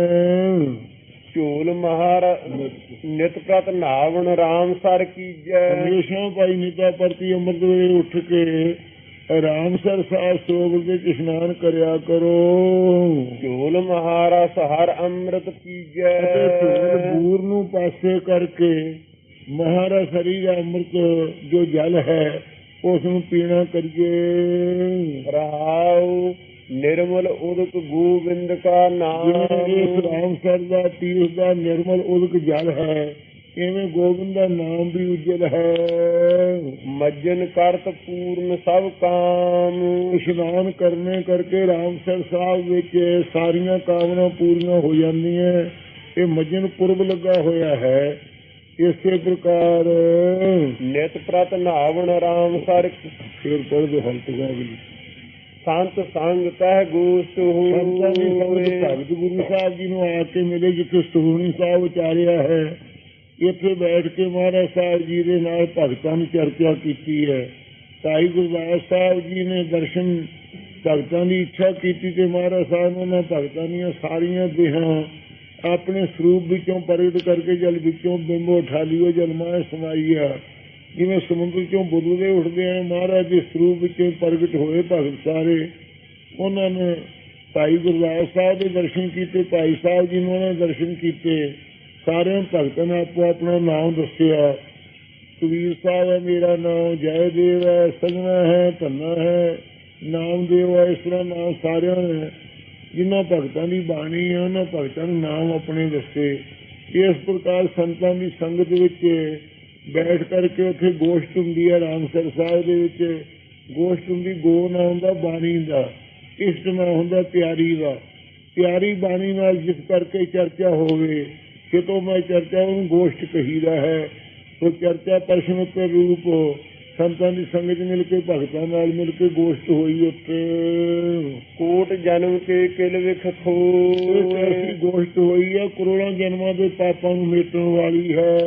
ਝੂਲ ਮਹਾਰ ਨਿਤ ਪ੍ਰਤ ਨਾਵਣ ਰਾਮ ਸਰ ਕੀਜੈ। ਹਮੇਸ਼ਾ ਭਾਈ ਨੀਤਾ ਪ੍ਰਤੀ ਅੰਮ੍ਰਿਤ ਵੇਲੇ ਉੱਠ ਕੇ ਰਾਮਸਰ ਸਾਹਿਬ ਸਰੋਵਰ ਦੇ ਇਸ਼ਨਾਨ ਕਰਿਆ ਕਰੋ। ਝੂਲ ਮਹਾਰਸ ਹਰ ਅੰਮ੍ਰਿਤ ਪੀਜੈ ਝੂਲ ਬੂਰ ਨੂੰ ਪਾਸੇ ਕਰਕੇ ਮਹਾਰਾਜ ਹਰੀ ਦਾ ਅੰਮ੍ਰਿਤ ਜੋ ਜਲ ਹੈ ਉਸ ਨੂੰ ਪੀਣਾ ਕਰੀਏ। ਰਹਾਉ ਨਿਰਮਲ ਉਦਕ ਗੋਬਿੰਦ ਕਾ ਨਾਮ। ਰਾਮਸਰ ਦਾ ਤੀਰਥ ਦਾ ਨਿਰਮਲ ਉਦਕ ਜਲ ਹੈ ਇਵੇਂ ਗੋਬਿੰਦ ਦਾ ਨਾਮ ਵੀ ਉਜਲ ਹੈ। ਮੱਜਨ ਕਰਤ ਪੂਰਨ ਸਭ ਕਾਮ। ਇਸ਼ਨਾਨ ਕਰਨੇ ਕਰਕੇ ਰਾਮਸਰ ਸਾਹਿਬ ਵਿੱਚ ਸਾਰੀਆਂ ਕਾਮਨਾ ਪੂਰੀਆਂ ਹੋ ਜਾਂਦੀਆਂ। ਇਹ ਮੱਜਨ ਪੁਰਬ ਲੱਗਾ ਹੋਇਆ ਹੈ। ਇਸੇ ਪ੍ਰਕਾਰ ਨਿਤ ਪ੍ਰਤ ਨਾਵਣ ਰਾਮ ਸਰ। ਫਿਰ ਪੜ੍ਹ ਦੋ ਹੰਤ ਗਾਵਲੀ ਸੰਤ ਸੰਗ ਤਹਿ ਗੋਸਤੁ ਸੰਗਤ ਭਗਤ ਗੁਰੂ ਸਾਹਿਬ ਜੀ ਨੂੰ ਆ ਕੇ ਮਿਲੇ ਜਿੱਥੇ ਸੁਹਣੀ ਸਾਹਿਬ ਉਚਾਰਿਆ ਹੈ। ਇੱਥੇ ਬੈਠ ਕੇ ਮਹਾਰਾਜ ਸਾਹਿਬ ਜੀ ਦੇ ਨਾਲ ਭਗਤਾਂ ਦੀ ਚਰਚਾ ਕੀਤੀ ਹੈ। ਭਾਈ ਗੁਰਦਾਸ ਸਾਹਿਬ ਜੀ ਨੇ ਦਰਸ਼ਨ ਭਗਤਾਂ ਦੀ ਇੱਛਾ ਕੀਤੀ ਤੇ ਮਹਾਰਾਜ ਸਾਹਿਬ ਨੇ ਭਗਤਾਂ ਦੀਆਂ ਸਾਰੀਆਂ ਦੇਹਾਂ ਆਪਣੇ ਸਰੂਪ ਵਿੱਚੋਂ ਪ੍ਰਗਟ ਕਰਕੇ ਜਲ ਵਿੱਚੋਂ ਬਿੰਬੋ ਉਠਾ ਲਿਓ ਜਲ ਮਾਏ ਸਮਾਈਆ ਜਿਵੇਂ ਸਮੁੰਦਰ ਚੋਂ ਬੁੱਧਦੇ ਉੱਠਦੇ ਆ ਮਹਾਰਾਜ ਦੇ ਸਰੂਪ ਵਿੱਚ ਪ੍ਰਗਟ ਹੋਏ ਭਗਤ ਸਾਰੇ। ਉਹਨਾਂ ਨੇ ਭਾਈ ਗੁਰਦਾਸ ਸਾਹਿਬ ਦੇ ਦਰਸ਼ਨ ਕੀਤੇ, ਭਾਈ ਸਾਹਿਬ ਜੀ ਨੂੰ ਉਹਨਾਂ ਦਰਸ਼ਨ ਕੀਤੇ। ਸਾਰਿਆਂ ਭਗਤਾਂ ਨੇ ਆਪੋ ਆਪਣਾ ਨਾਮ ਦੱਸਿਆ। ਕਬੀਰ ਸਾਹਿਬ ਹੈ, ਮੇਰਾ ਨਾਮ ਜੈ ਦੇਵ ਹੈ ਸਜਣਾ ਹੈ, ਧੰਨਾ ਹੈ। ਨਾਮਦੇਵ ਹੈ, ਇਸ ਤਰ੍ਹਾਂ ਨਾਮ ਸਾਰਿਆਂ ਨੇ ਜਿਨ੍ਹਾਂ ਭਗਤਾਂ ਦੀ ਬਾਣੀ ਆ ਉਹਨਾਂ ਭਗਤਾਂ ਨੂੰ ਨਾਮ ਆਪਣੇ ਦੱਸੇ। ਇਸ ਪ੍ਰਕਾਰ ਸੰਤਾਂ ਦੀ ਸੰਗਤ ਵਿੱਚ ਬੈਠ ਕਰਕੇ ਉੱਥੇ ਗੋਸ਼ਟ ਹੁੰਦੀ ਹੈ, ਰਾਮਸਰ ਸਾਹਿਬ ਦੇ ਵਿੱਚ। ਗੋਸ਼ਟ ਹੁੰਦੀ, ਗੋ ਨਾਮ ਦਾ ਬਾਣੀ ਦਾ। ਇਸ਼ਟ ਨਾ ਹੁੰਦਾ ਪਿਆਰੀ ਦਾ। ਪਿਆਰੀ ਬਾਣੀ ਨਾਲ ਜਿਸ ਕਰਕੇ ਚਰਚਾ ਹੋਵੇ, ਕਿਤੋਂ ਮੈਂ ਚਰਚਾ ਉਹਨੂੰ ਗੋਸ਼ਟ ਕਹੀਦਾ ਹੈ। ਸੋ ਚਰਚਾ ਪ੍ਰਸ਼ਨ ਉੱਤੇ ਰੂਪ ਸੰਤਾਂ ਦੀ ਸੰਗਤ ਮਿਲ ਕੇ ਭਗਤਾਂ ਨਾਲ ਮਿਲ ਕੇ ਗੋਸ਼ਟ ਹੋਈ ਉੱਤੇ ਕੋਟ ਜਨਮ ਕੇ ਕਿਲ ਵਿਖ ਖੋਏ। ਗੋਸ਼ਟ ਹੋਈ ਹੈ ਕਰੋੜਾਂ ਜਨਮਾਂ ਦੇ ਪਾਪਾਂ ਨੂੰ ਮੇਟਣ ਵਾਲੀ ਹੈ।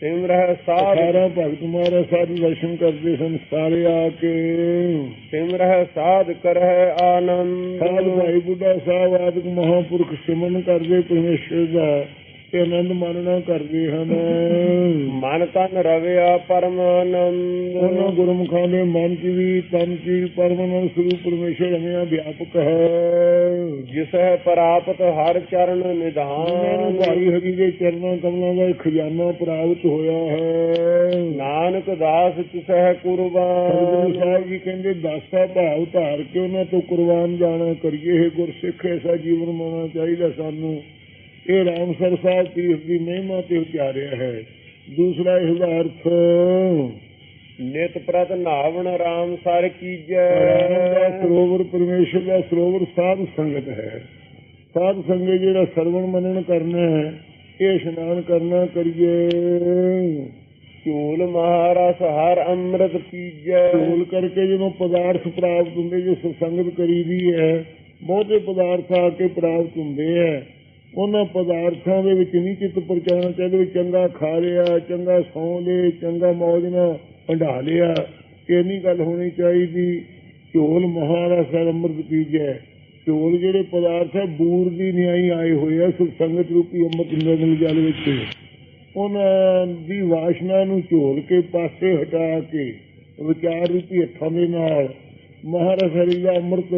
ਸਿਮਰਹਿ ਸਾਧ। ਸਾਰਾ ਭਗਤ ਮਹਾਰਾਜ ਸਾਰੇ ਦਰਸ਼ਨ ਕਰਦੇ ਸਨ ਸਾਰੇ ਆ ਕੇ। ਸਿਮਰਹਿ ਸਾਧ ਕਰਹਿ ਆਨੰਦ। ਸਾਧ ਭਾਈ ਬੁੱਢਾ ਸਾਹਿਬ ਆਦਿਕ ਮਹਾਪੁਰਖ ਸਿਮਰਨ ਕਰਦੇ ਪਰਮੇਸ਼ਰ ਦਾ ਆਨੰਦ ਮਾਨਣਾ ਕਰਦੇ ਹਨ। ਮਨ ਤਨ ਰਵਿਆ ਪਰਮਾਨੰਦ। ਉਹਨਾਂ ਗੁਰਮੁਖਾਂ ਦੇ ਮਨ ਚ ਵੀ ਤਨ ਵੀ ਪਰਮਾਨੰਦ ਸਰੂਪ ਪਰਮੇਸ਼ਰ ਰਮਿਆ ਵਿਆਪਕ ਹੈ। ਜਿਸ ਹੈ ਪ੍ਰਾਪਤ ਹਰ ਚਰਨ ਨਿਧਾਨ। ਭਾਈ ਹਰੀ ਦੇ ਚਰਨਾਂ ਕਮਲਾਂ ਦਾ ਖਜ਼ਾਨਾ ਪ੍ਰਾਪਤ ਹੋਇਆ ਹੈ। ਨਾਨਕ ਦਾਸ ਤਿਸਹਿ ਸਤਿਗੁਰੂ ਕੁਰਬਾਨ। ਸਾਹਿਬ ਜੀ ਕਹਿੰਦੇ ਦਾਸਾ ਭਾਵ ਧਾਰ ਕੇ ਉਹਨਾਂ ਤੋਂ ਕੁਰਬਾਨ ਜਾਣਾ ਕਰੀਏ। ਇਹ ਗੁਰਸਿੱਖ ਐਸਾ ਜੀਵਨ ਮਾਣਾ ਚਾਹੀਦਾ ਸਾਨੂੰ। ਇਹ ਰਾਮਸਰ ਸਾਹਿਬ ਪੀਰ ਦੀ ਮਹਿਮਾ ਤੇ ਉਚਾਰਿਆ ਹੈ। ਦੂਸਰਾ ਇਸ ਦਾ ਅਰਥ ਨਿਤ ਪ੍ਰਤ ਨਾਵਣ ਰਾਮ ਸਰ ਕੀਜੈ। ਸਰੋਵਰ ਪਰਮੇਸ਼ਰ ਦਾ ਸਰੋਵਰ ਸਾਧ ਸੰਗਤ ਹੈ। ਸਾਧ ਸੰਗਤ ਜਿਹੜਾ ਸਰਵਣ ਮੰਨਣ ਕਰਨਾ ਹੈ ਇਹ ਇਸ਼ਨਾਨ ਕਰਨਾ ਕਰੀਏ। ਝੂਲ ਮਹਾਰਸ ਹਰ ਅੰਮ੍ਰਿਤ ਪੀਜੈ ਢੋਲ ਕਰਕੇ ਜਦੋਂ ਪਦਾਰਥ ਪ੍ਰਾਪਤ ਹੁੰਦੇ ਜੋ ਸਤਸੰਗਤ ਕਰੀਦੀ ਹੈ ਬਹੁਤੇ ਪਦਾਰਥ ਆ ਕੇ ਪ੍ਰਾਪਤ ਹੁੰਦੇ ਹੈ। ਉਹਨਾਂ ਪਦਾਰਥਾਂ ਦੇ ਵਿੱਚ ਨਹੀਂ ਚਿੱਤ ਪਰਚਾਉਣਾ ਚਾਹੀਦਾ ਵੀ ਚੰਗਾ ਖਾ ਲਿਆ ਚੰਗਾ ਸੌਂ ਲਿਆ ਚੰਗਾ ਮੌਜ ਨਾਲ ਹੰਢਾ ਲਿਆ। ਇਹ ਨਹੀਂ ਗੱਲ ਹੋਣੀ ਚਾਹੀਦੀ ਢੋਲ ਮਹਾਰਾਜ ਅੰਮ੍ਰਿਤ ਪੀਜੈ। ਢੋਲ ਜਿਹੜੇ ਪਦਾਰਥ ਹੈ, ਬੂਰ ਦੀ ਨਿਆਈ ਆਏ ਹੋਏ ਆ ਸੰਗਤ ਰੂਪੀ ਅੰਮ੍ਰਿਤ ਨਿਰਮਲ ਜਲ ਵਿੱਚ। ਉਹਨਾਂ ਦੀ ਵਾਸ਼ਨਾ ਨੂੰ ਝੋਲ ਕੇ ਪਾਸੇ ਹਟਾ ਕੇ, ਵਿਚਾਰ ਰੂਪੀ ਹੱਥਾਂ ਦੇ ਨਾਲ ਮਹਾਰਾਜ ਹਰੀ ਦਾ ਅੰਮ੍ਰਿਤ,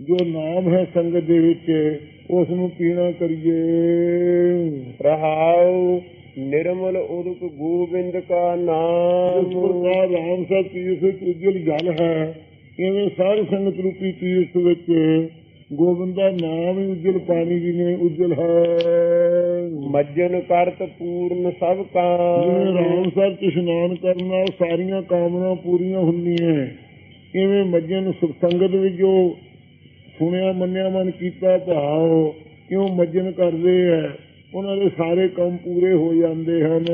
ਜੋ ਨਾਮ ਹੈ ਸੰਗਤ ਦੇ ਵਿੱਚ ਉਸ ਨੂੰ ਪੀਣਾ ਕਰੀਏ। ਰਹਾਉ ਨਿਰਮਲ ਉਦਕ ਗੋਬਿੰਦ ਕਾ ਇਸ ਨਾਮ ਪ੍ਰਕਾਰ ਰਾਮ ਸਾਹਿਬ ਤੀਰਥ ਉਜਲ ਜਲ ਹੈ। ਇਵੇਂ ਸਾਰੀ ਸੰਗਤ ਰੂਪੀ ਤੀਰਥ ਵਿੱਚ ਗੋਬਿੰਦ ਦਾ ਨਾਮ ਹੀ ਉਜਲ ਪਾਣੀ ਜੀ ਨੇ ਉਜਲ ਹੈ। ਮੱਜਨ ਕਰਤ ਪੂਰਨ ਸਭ ਜਿਵੇਂ ਕਾਮ ਰਾਮ ਚ ਇਸ਼ਨਾਨ ਕਰਨ ਨਾਲ ਸਾਰੀਆਂ ਕਾਮਨਾ ਪੂਰੀਆਂ ਹੁੰਦੀਆਂ ਇਵੇਂ ਮੱਝਾਂ ਨੂੰ ਸੁਖ ਸੰਗਤ ਵਿੱਚ ਜੋ ਸੁਣਿਆ ਮੰਨਿਆ ਮਨ ਕੀਤਾ ਭਾਵ ਕਿਉਂ ਮੱਜਨ ਕਰਦੇ ਆ ਉਹਨਾਂ ਦੇ ਸਾਰੇ ਕੰਮ ਪੂਰੇ ਹੋ ਜਾਂਦੇ ਹਨ।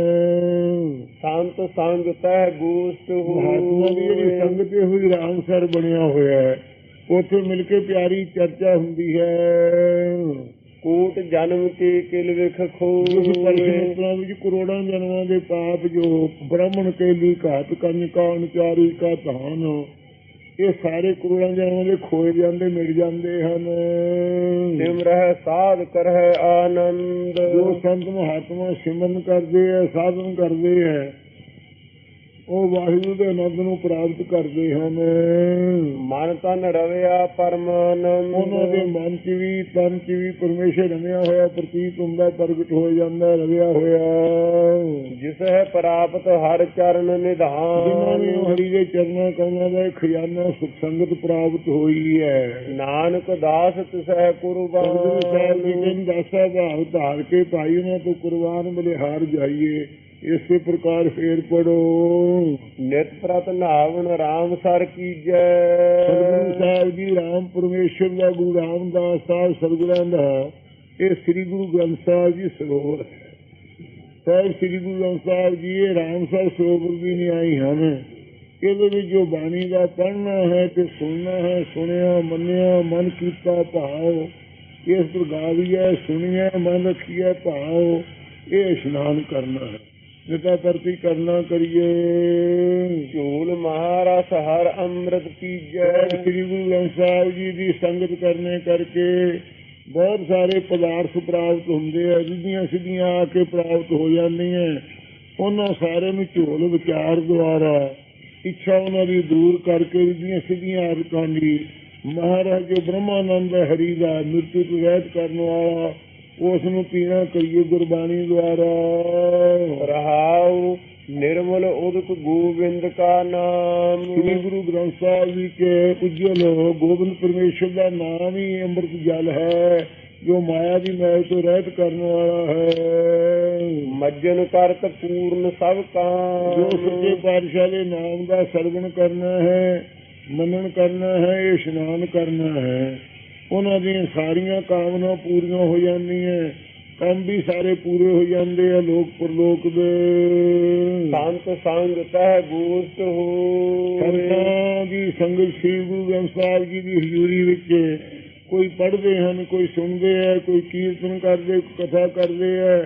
ਸੰਤ ਸੰਗ ਤਹਿ ਗੋਸ਼ਟ ਮਹਾਤਮਾ ਦੀ ਜਿਹੜੀ ਸੰਗਤ ਇਹੋ ਹੀ ਰਾਮ ਸਰ ਬਣਿਆ ਹੋਇਆ ਹੈ ਉੱਥੇ ਮਿਲ ਕੇ ਪਿਆਰੀ ਚਰਚਾ ਹੁੰਦੀ ਹੈ। ਕੋਟ ਜਨਮ ਕੇ ਕਿਲ ਵਿਖ ਖੋਏ ਪਰਮੇਸ਼ਰਾਂ ਵਿੱਚ ਕਰੋੜਾਂ ਜਨਮਾਂ ਦੇ ਪਾਪ ਜੋ ਬ੍ਰਾਹਮਣ ਕੇ ਲਈ ਘਾਤ ਕੰਨਿਕਾ ਅਨਚਾਰੀ ਕਾ ਧਾਨ ਇਹ ਸਾਰੇ ਕਰੋੜਾਂ ਜਨਮਾਂ ਦੇ ਖੋਏ ਜਾਂਦੇ ਮਿਟ ਜਾਂਦੇ ਹਨ। ਸਿਮਰਹਿ ਸਾਧ ਕਰਹਿ ਆਨੰਦ। ਜੋ ਸੰਤ ਮਹਾਤਮਾ ਸਿਮਰਨ ਕਰਦੇ ਆ ਸਾਧਨ ਕਰਦੇ ਆ ਉਹ ਵਾਹਿਗੁਰੂ ਦੇ ਆਨੰਦ ਨੂੰ ਪ੍ਰਾਪਤ ਕਰਦੇ ਹਨ। ਮਨ ਤਨ ਰਵਿਆ ਪਰਮਾਨੰਦ। ਉਹਨਾਂ ਦੇ ਮਨ 'ਚ ਵੀ ਤਨ 'ਚ ਵੀ ਪਰਮੇਸ਼ਰ ਰਮਿਆ ਹੋਇਆ ਪ੍ਰਤੀਤ ਹੁੰਦਾ ਪ੍ਰਗਟ ਹੋ ਜਾਂਦਾ ਰਵਿਆ ਹੋਇਆ। ਜਿਸ ਹੈ ਪ੍ਰਾਪਤ ਹਰ ਚਰਨ ਜਿਨ੍ਹਾਂ ਨਿਧਾਨ ਨੂੰ ਹਰੀ ਦੇ ਚਰਨਾਂ ਕਮਲਾਂ ਦਾ ਖਜ਼ਾਨਾ ਸੁਖ ਸੰਗਤ ਪ੍ਰਾਪਤ ਹੋਈ ਹੈ। ਨਾਨਕ ਦਾਸ ਤਿਸਹਿ ਸਤਿਗੁਰੂ ਸਾਹਿਬ ਜੀ ਕੁਰਬਾਨ ਕਹਿੰਦੇ ਦਾਸਾ ਭਾਵ ਧਾਰ ਕੇ ਭਾਈ ਉਹਨਾਂ ਤੋਂ ਕੁਰਬਾਨ ਬਲਿਹਾਰ ਜਾਈਏ। ਇਸੇ ਪ੍ਰਕਾਰ ਫੇਰ ਪੜੋ ਨਿਤ ਪ੍ਰਤ ਨਾਵਣ ਰਾਮ ਸਰ ਕੀਜੈ। ਸਤਿਗੁਰੂ ਸਾਹਿਬ ਜੀ ਰਾਮ ਪਰਮੇਸ਼ਰ ਦਾ ਗੁਰੂ ਰਾਮਦਾਸ ਸਾਹਿਬ ਸਤਿਗੁਰਾਂ ਦਾ। ਇਹ ਸ੍ਰੀ ਗੁਰੂ ਗ੍ਰੰਥ ਸਾਹਿਬ ਜੀ ਸਰੋਵਰ ਹੈ। ਸਾਹਿਬ ਸ੍ਰੀ ਗੁਰੂ ਗ੍ਰੰਥ ਸਾਹਿਬ ਜੀ ਇਹ ਰਾਮ ਸਾਹਿਬ ਸਰੋਵਰ ਦੀ ਨਹੀਂ ਆਈ ਹਨ। ਇਹਦੇ ਵਿੱਚ ਜੋ ਬਾਣੀ ਦਾ ਪੜ੍ਹਨਾ ਹੈ ਤੇ ਸੁਣਨਾ ਹੈ ਸੁਣਿਆ ਮੰਨਿਆ ਮਨ ਕੀਤਾ ਭਾਵ ਇਸ ਪ੍ਰਕਾਰ ਵੀ ਹੈ ਸੁਣਿਆ ਮਨ ਰੱਖਿਆ ਭਾਵ ਇਹ ਇਸ਼ਨਾਨ ਕਰਨਾ ਹੈ। ਨਿਤਾ ਪ੍ਰਤੀ ਕਰਨਾ ਕਰੀਏ। ਝੂਲ, ਮਹਾਰਸ, ਹਰ ਅੰਮ੍ਰਿਤ ਪੀਜੈ। ਸ੍ਰੀ ਗੁਰੂ ਗ੍ਰੰਥ ਸਾਹਿਬ ਜੀ ਦੀ ਸੰਗਤ ਕਰਨੇ ਕਰਕੇ ਬਹੁਤ ਸਾਰੇ ਪਦਾਰਥ ਪ੍ਰਾਪਤ ਹੁੰਦੇ ਆ ਜਿੱਦੀਆਂ ਸਿੱਧੀਆਂ ਆ ਕੇ ਪ੍ਰਾਪਤ ਹੋ ਜਾਂਦੀਆਂ। ਉਹਨਾਂ ਸਾਰਿਆਂ ਨੂੰ ਝੋਲ ਵਿਚਾਰ ਦੁਆਰਾ ਇੱਛਾ ਉਹਨਾਂ ਦੀ ਦੂਰ ਕਰਕੇ ਜਿਹੜੀਆਂ ਸਿੱਧੀਆਂ ਆਦਤਾਂ ਦੀ ਮਹਾਰਾਜ ਜੋ ਬ੍ਰਹਮਾਨੰਦ ਹਰੀ ਦਾ ਮਿਰਤੂ ਤੋਂ ਰਹਿਤ ਕਰਨ ਵਾਲਾ ਉਸ ਨੂੰ ਪੀਣਾ ਕਰੀਏ ਗੁਰਬਾਣੀ ਦੁਆਰਾ। ਰਹਾਉ ਨਿਰਮਲ ਉਦਕ ਗੋਬਿੰਦ ਕਾ ਨਾਮ। ਸ੍ਰੀ ਗੁਰੂ ਗ੍ਰੰਥ ਸਾਹਿਬ ਜੀ ਕੇ ਉਜਲ ਗੋਬਿੰਦ ਪਰਮੇਸ਼ਰ ਦਾ ਨਾਮ ਹੀ ਅੰਮ੍ਰਿਤ ਜਲ ਹੈ ਜੋ ਮਾਇਆ ਦੀ ਮੈਲ ਤੋਂ ਰਹਿਤ ਕਰਨ ਵਾਲਾ ਹੈ। ਮੱਜਨ ਕਰਤ ਪੂਰਨ ਸਭ ਜੋ ਸੱਚੇ ਕਾਮ ਪਾਤਸ਼ਾਹ ਦੇ ਨਾਮ ਦਾ ਸਰਵਣ ਕਰਨਾ ਹੈ ਮੰਨਣ ਕਰਨਾ ਹੈ ਇਸ਼ਨਾਨ ਕਰਨਾ ਹੈ। ਉਹਨਾਂ ਦੀਆਂ ਸਾਰੀਆਂ ਕਾਮਨਾ ਪੂਰੀਆਂ ਹੋ ਜਾਂਦੀਆਂ। ਕੰਮ ਵੀ ਸਾਰੇ ਪੂਰੇ ਹੋ ਜਾਂਦੇ ਆ ਲੋਕ ਪਰਲੋਕ ਦੇ। ਸੰਤ ਸੰਗ ਤਹਿ ਗੋਸਤ ਹੋ ਸੰਤਾਂ ਦੀ ਸੰਗਤ ਸ੍ਰੀ ਗੁਰੂ ਗ੍ਰੰਥ ਸਾਹਿਬ ਜੀ ਦੀ ਹਜ਼ੂਰੀ ਵਿੱਚ ਕੋਈ ਪੜ੍ਹਦੇ ਹਨ ਕੋਈ ਸੁਣਦੇ ਆ ਕੋਈ ਕੀਰਤਨ ਕਰਦੇ ਕਥਾ ਕਰਦੇ ਆ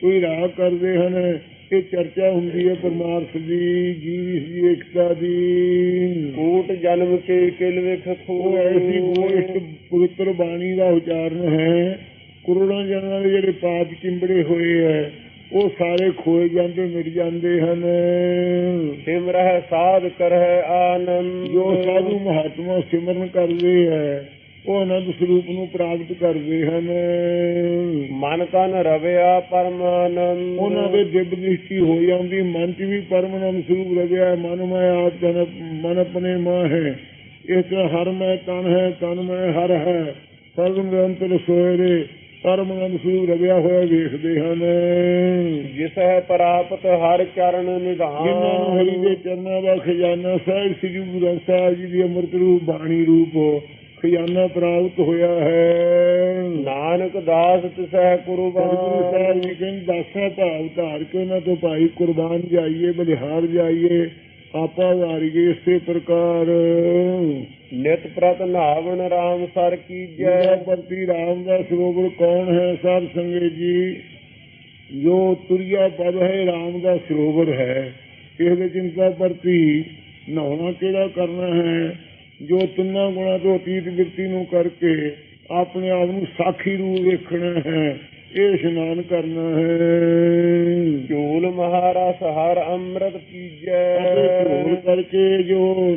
ਕੋਈ ਰਾਗ ਕਰਦੇ ਹਨ। ਇਹ ਚਰਚਾ ਹੁੰਦੀ ਹੈ ਪਰਮਾਰਥ ਦੀ ਜੀਵ ਦੀ ਏਕਤਾ ਦੀ। ਕੋਟ ਜਨਮ ਕੇ ਕਿਲ ਵਿਖ ਉਹ ਐਸੀ ਗੋਸ਼ਟ ਪਵਿੱਤਰ ਬਾਣੀ ਦਾ ਉਚਾਰਨ ਹੈ। ਕਰੋੜਾਂ ਜਨਾਂ ਦੇ ਜਿਹੜੇ ਪਾਪ ਚਿੰਬੜੇ ਹੋਏ ਹੈ ਉਹ ਸਾਰੇ ਖੋਏ ਜਾਂਦੇ ਮਿਟ ਜਾਂਦੇ ਹਨ। ਸਿਮਰਹਿ ਸਾਧ ਕਰਹਿ ਆਨੰਦ। ਜੋ ਸਾਧੂ ਮਹਾਤਮਾ ਸਿਮਰਨ ਕਰਦੇ ਹੈ ਉਹ ਆਨੰਦ ਸਰੂਪ ਨੂੰ ਪ੍ਰਾਪਤ ਕਰਦੇ ਹਨ। ਮਨ ਤਨ ਰਵਿਆ ਪਰਮਾਨੰਦ। ਉਹਨਾਂ ਦੇ ਦਿਵ ਦ੍ਰਿਸ਼ਟੀ ਹੋ ਜਾਂਦੀ। ਮਨ ਚ ਵੀ ਪਰਮਾਨੰਦ ਸਰੂਪ ਰਵਿਆ ਮਨ ਮੈਂ ਆਪ ਤਨ ਮਨ ਆਪਣੇ ਮਾਂ ਹੈ। ਤਰ੍ਹਾਂ ਹਰ ਮੈਂ ਤਨ ਹੈ ਤਨ ਮੈਂ ਹਰ ਹੈ। ਸਰਬ ਨਿਰੰਤਰ ਸੋਇਰੇ ਪਰਮਾਨੰਦ ਸਰੂਪ ਰਵਿਆ ਹੋਇਆ ਵੇਖਦੇ ਹਨ। ਜਿਸ ਹੈ ਪ੍ਰਾਪਤ ਹਰ ਚਰਨ ਨਿਧਾਨ। ਜਿਨ੍ਹਾਂ ਨੂੰ ਹਰੀ ਦੇ ਚਰਨਾਂ ਦਾ ਖਜ਼ਾਨਾ ਸਾਹਿਬ ਸ੍ਰੀ ਗੁਰੂ ਗ੍ਰੰਥ ਸਾਹਿਬ ਜੀ ਦੀ ਅੰਮ੍ਰਿਤ ਰੂਪ ਬਾਣੀ ਰੂਪ ਖਜ਼ਾਨਾ ਪ੍ਰਾਪਤ ਹੋਇਆ ਹੈ। ਨਾਨਕ ਦਾਸ ਤਿਸਹਿ ਗੁਰੂ ਕੁਰਬਾਨ ਸਾਹਿਬ ਜੀ ਕਹਿੰਦੇ ਦਾਸਾ ਭਾਵ ਧਾਰ ਕੇ ਉਹਨਾਂ ਤੋਂ ਭਾਈ ਕੁਰਬਾਨ ਜਾਈਏ ਬਲਿਹਾਰ ਜਾਈਏ ਆਪਾ ਵਾਰੀਏ ਇਸੇ ਪ੍ਰਕਾਰ। ਨਿਤ ਪ੍ਰਤ ਨਾਵਣ ਰਾਮ ਸਰ ਕੀਜੈ। ਜੈ ਪ੍ਰਤੀ ਰਾਮ ਦਾ ਸਰੋਵਰ ਕੌਣ ਹੈ ਸਾਧ ਸੰਗਤ ਜੀ? ਜੋ ਤੁਰਿਆ ਪਦ ਹੈ ਰਾਮ ਦਾ ਸਰੋਵਰ ਹੈ। ਇਸ ਦੇ ਚਿੰਤਾ ਪ੍ਰਤੀ ਨਹਾਉਣਾ ਕਿਹੜਾ ਕਰਨਾ ਹੈ? ਜੋ ਤਿੰਨਾਂ ਗੁਣਾਂ ਤੋਂ ਅਤੀਤ ਵਿਅਕਤੀ ਨੂੰ ਕਰਕੇ ਆਪਣੇ ਆਪ ਨੂੰ ਸਾਖੀ ਰੂਪ ਵੇਖਣਾ ਹੈ ਇਹ ਇਸ਼ਨਾਨ ਕਰਨਾ ਹੈ। ਝੂਲ ਮਹਾਰਸ ਹਰ ਅੰਮ੍ਰਿਤ ਪੀਜੈ। ਝੋਲ ਕਰਕੇ ਜੋ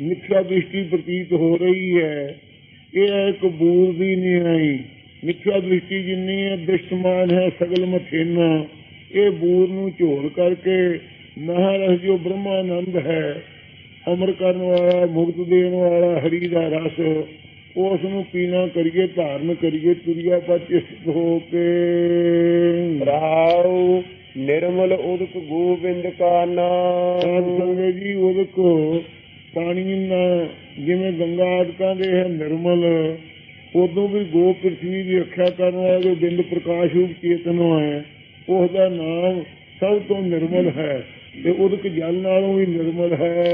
ਮਿੱਥਿਆ ਦ੍ਰਿਸ਼ਟੀ ਪ੍ਰਤੀਤ ਹੋ ਰਹੀ ਹੈ ਇਹ ਬੂਰ ਦੀ ਨਿਆਈ। ਮਿੱਥਿਆ ਦ੍ਰਿਸ਼ਟੀ ਜਿੰਨੀ ਹੈ ਦ੍ਰਿਸ਼ਟਮਾਨ ਹੈ ਸਗਲ ਮਥੇਨਾ। ਇਹ ਬੂਰ ਨੂੰ ਝੋਲ ਕਰਕੇ ਮਹਾਰਾਜ ਜੋ ਬ੍ਰਹਮਾਨੰਦ ਹੈ ਅਮਰ ਕਰਨ ਵਾਲਾ ਮੁਕਤ ਦੇਣ ਵਾਲਾ ਹਰੀ ਦਾ ਰਸ। ਉਸ ਨੂੰ ਪੀਣਾ ਕਰੀਏ ਧਾਰਨ ਕਰੀਏ ਤੁਰਿਆ ਪਚਿਤ ਹੋ ਕੇ। ਰਹਾਉ ਨਿਰਮਲ ਉਦਕ ਗੋਬਿੰਦ ਕਾ ਨਾਮ। ਸੰਗਤ ਜੀ ਉਹਦੇ ਕੋ ਪਾਣੀ ਨਾ ਜਿਵੇਂ ਗੰਗਾ ਆਦਿਕਾਂ ਦੇ ਹੈ ਨਿਰਮਲ। ਉਦੋਂ ਵੀ ਗੋ ਪ੍ਰਥਵੀ ਦੀ ਰੱਖਿਆ ਕਰਨ ਵਾਲਾ ਜੋ ਬਿੰਦ ਪ੍ਰਕਾਸ਼ ਰੂਪ ਚੇਤਨ ਹੈ ਉਸ ਦਾ ਨਾਮ ਸਭ ਤੋਂ ਨਿਰਮਲ ਹੈ। ਤੇ ਉਦਕ ਜਲ ਨਾਲੋਂ ਵੀ ਨਿਰਮਲ ਹੈ।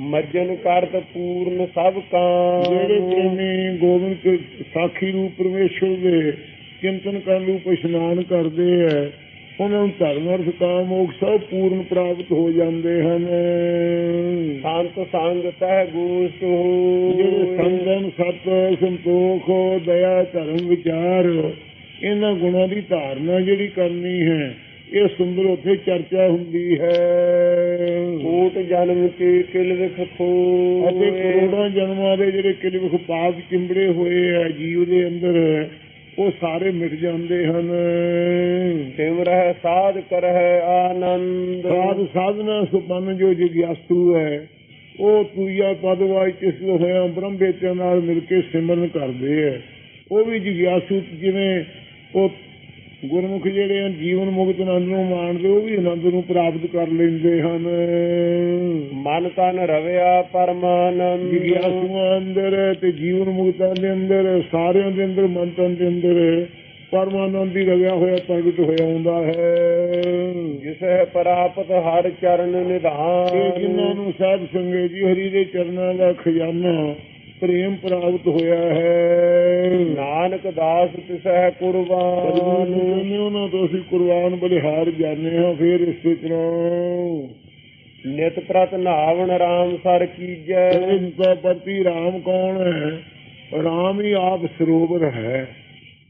ਮੱਜਨ ਕਰਤ ਪੂਰਨ ਸਭ ਜਿਹੜੇ ਕਾਮ ਪ੍ਰੇਮੀ ਗੋਬਿੰਦ ਕੇ ਸਾਖੀ ਰੂਪ ਪਰਮੇਸ਼ਰ ਦੇ ਚਿੰਤਨ ਕਰਨ ਰੂਪ ਇਸ਼ਨਾਨ ਕਰਦੇ ਹੈ ਉਹਨਾਂ ਨੂੰ ਧਰਮ ਅਰਥ ਕਾਮ ਮੋਖ ਸਭ ਪੂਰਨ ਪ੍ਰਾਪਤ ਹੋ ਜਾਂਦੇ ਹਨ। ਸੰਤ ਸੰਗ ਤਹਿ ਗੋਸਤ ਜਿਹੜੇ ਹੋ ਸੰਗਨ ਸਤ ਸੰਤੋਖ ਦਇਆ ਧਰਮ ਵਿਚਾਰ ਇਹਨਾਂ ਗੁਣਾਂ ਦੀ ਧਾਰਨਾ ਜਿਹੜੀ ਕਰਨੀ ਹੈ ਇਹ ਸੁੰਦਰ ਉੱਥੇ ਚਰਚਾ ਹੁੰਦੀ ਹੈ। ਕੋਟ ਜਨਮ ਕੇ ਕਿਲ ਵਿਖ ਅਤੇ ਖੋਏ ਕਰੋੜਾਂ ਜਨਮਾਂ ਦੇ ਜਿਹੜੇ ਕਿਲਵਖ ਪਾਪ ਚਿੰਬੜੇ ਹੋਏ ਆ ਜੀਵ ਦੇ ਅੰਦਰ ਉਹ ਸਾਰੇ ਮਿਟ ਜਾਂਦੇ ਹਨ। ਸਿਮਰਹਿ ਸਾਧ ਕਰਹਿ ਆਨੰਦ। ਸਾਧ ਸਾਧਨਾ ਸੁਪੰਨ ਜੋ ਜਿਗਿਆਸੂ ਹੈ ਉਹ ਤੁਰਿਆ ਪਦ ਵਾਚ ਇਸ ਹੋਇਆ ਬ੍ਰਹਮ ਬੇਚਿਆਂ ਨਾਲ ਮਿਲ ਕੇ ਸਿਮਰਨ ਕਰਦੇ ਹੈ। ਉਹ ਵੀ ਜਿਗਿਆਸੂ ਜਿਵੇਂ ਉਹ ਗੁਰਮੁਖ ਜਿਹੜੇ ਹਨ ਜੀਵਨ ਮੁਕਤ ਆਨੰਦ ਨੂੰ ਮਾਣਦੇ ਉਹ ਵੀ ਆਨੰਦ ਨੂੰ ਪ੍ਰਾਪਤ ਕਰ ਲੈਂਦੇ ਹਨ। ਮਨ ਤਨ ਰਵਿਆ ਪਰਮਾਨੰਦ। ਜਿਗਿਆਸੂਆਂ ਅੰਦਰ ਤੇ ਜੀਵਨ ਮੁਕਤਾਂ ਦੇ ਅੰਦਰ ਸਾਰਿਆਂ ਦੇ ਅੰਦਰ ਮਨ ਤਨ ਦੇ ਅੰਦਰ ਪਰਮਾਨੰਦ ਹੀ ਰਵਿਆ ਹੋਇਆ ਪ੍ਰਗਟ ਹੋਇਆ ਹੁੰਦਾ ਹੈ। ਜਿਸ ਹੈ ਪ੍ਰਾਪਤ ਹਰ ਚਰਨ ਇਹ ਜਿਨ੍ਹਾਂ ਨਿਧਾਨ ਨੂੰ ਸਾਧ ਸੰਗਤ ਜੀ ਹਰੀ ਦੇ ਚਰਨਾਂ ਦਾ ਖਜ਼ਾਨਾ ਪ੍ਰੇਮ ਪ੍ਰਾਪਤ ਹੋਇਆ ਹੈ। ਨਾਨਕ ਦਾਸ ਤਿਸਹਿ ਕੁਰਬਾਨ। ਕਹਿੰਦੇ ਉਹਨਾਂ ਤੋਂ ਅਸੀਂ ਕੁਰਬਾਨ ਬਲਿਹਾਰ ਜਾਣੇ ਹਾਂ ਫਿਰ ਇਸੇ ਤਰ੍ਹਾਂ ਨਿਤ ਪ੍ਰਤ ਨਾਵਣ ਰਾਮ ਸਰ ਕੀਜੈ। ਇਨਕਾ ਪਤੀ ਰਾਮ ਕੌਣ ਹੈ? ਰਾਮ ਹੀ ਆਪ ਸਰੋਵਰ ਹੈ।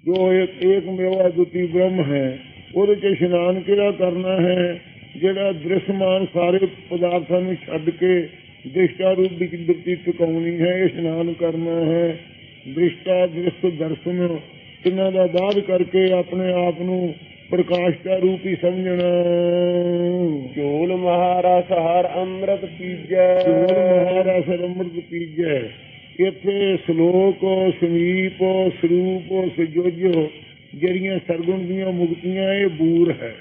ਜੋ ਇੱਕ ਇੱਕ ਮੇਵਾ ਦੁਤੀ ਬ੍ਰਹਮ ਹੈ। ਉਹਦੇ ਚ ਇਸ਼ਨਾਨ ਕਿਹੜਾ ਕਰਨਾ ਹੈ? ਜਿਹੜਾ ਦ੍ਰਿਸ਼ਮਾਨ ਸਾਰੇ ਪਦਾਰਥਾਂ ਨੂੰ ਛੱਡ ਕੇ ਦ੍ਰਿਸ਼ਟਾ ਰੂਪ ਵਿੱਚ ਬਿਰਤੀ ਟਿਕਾਉਣੀ ਹੈ ਇਸ਼ਨਾਨ ਕਰਨਾ ਹੈ। ਦ੍ਰਿਸ਼ਟਾ ਦ੍ਰਿਸ਼ਟ ਦਰਸ਼ਨ ਤਿੰਨਾਂ ਦਾ ਬਾਅਦ ਕਰਕੇ ਆਪਣੇ ਆਪ ਨੂੰ ਪ੍ਰਕਾਸ਼ ਦਾ ਰੂਪ ਹੀ ਸਮਝਣਾ। ਝੋਲ ਮਹਾਰਸ ਹਰ ਅੰਮ੍ਰਿਤ ਪੀਜੈ। ਸੂਰ ਮਹਾਰਾਜ ਅੰਮ੍ਰਿਤ ਪੀਜੈ। ਇੱਥੇ ਸ਼ਲੋਕ ਸਮੀਪ ਸਰੂਪ ਸਜੋਜੋ ਜਿਹੜੀਆਂ ਸਰਗੁਣ ਦੀਆਂ ਮੁਕਤੀਆਂ ਇਹ ਬੂਰ ਹੈ।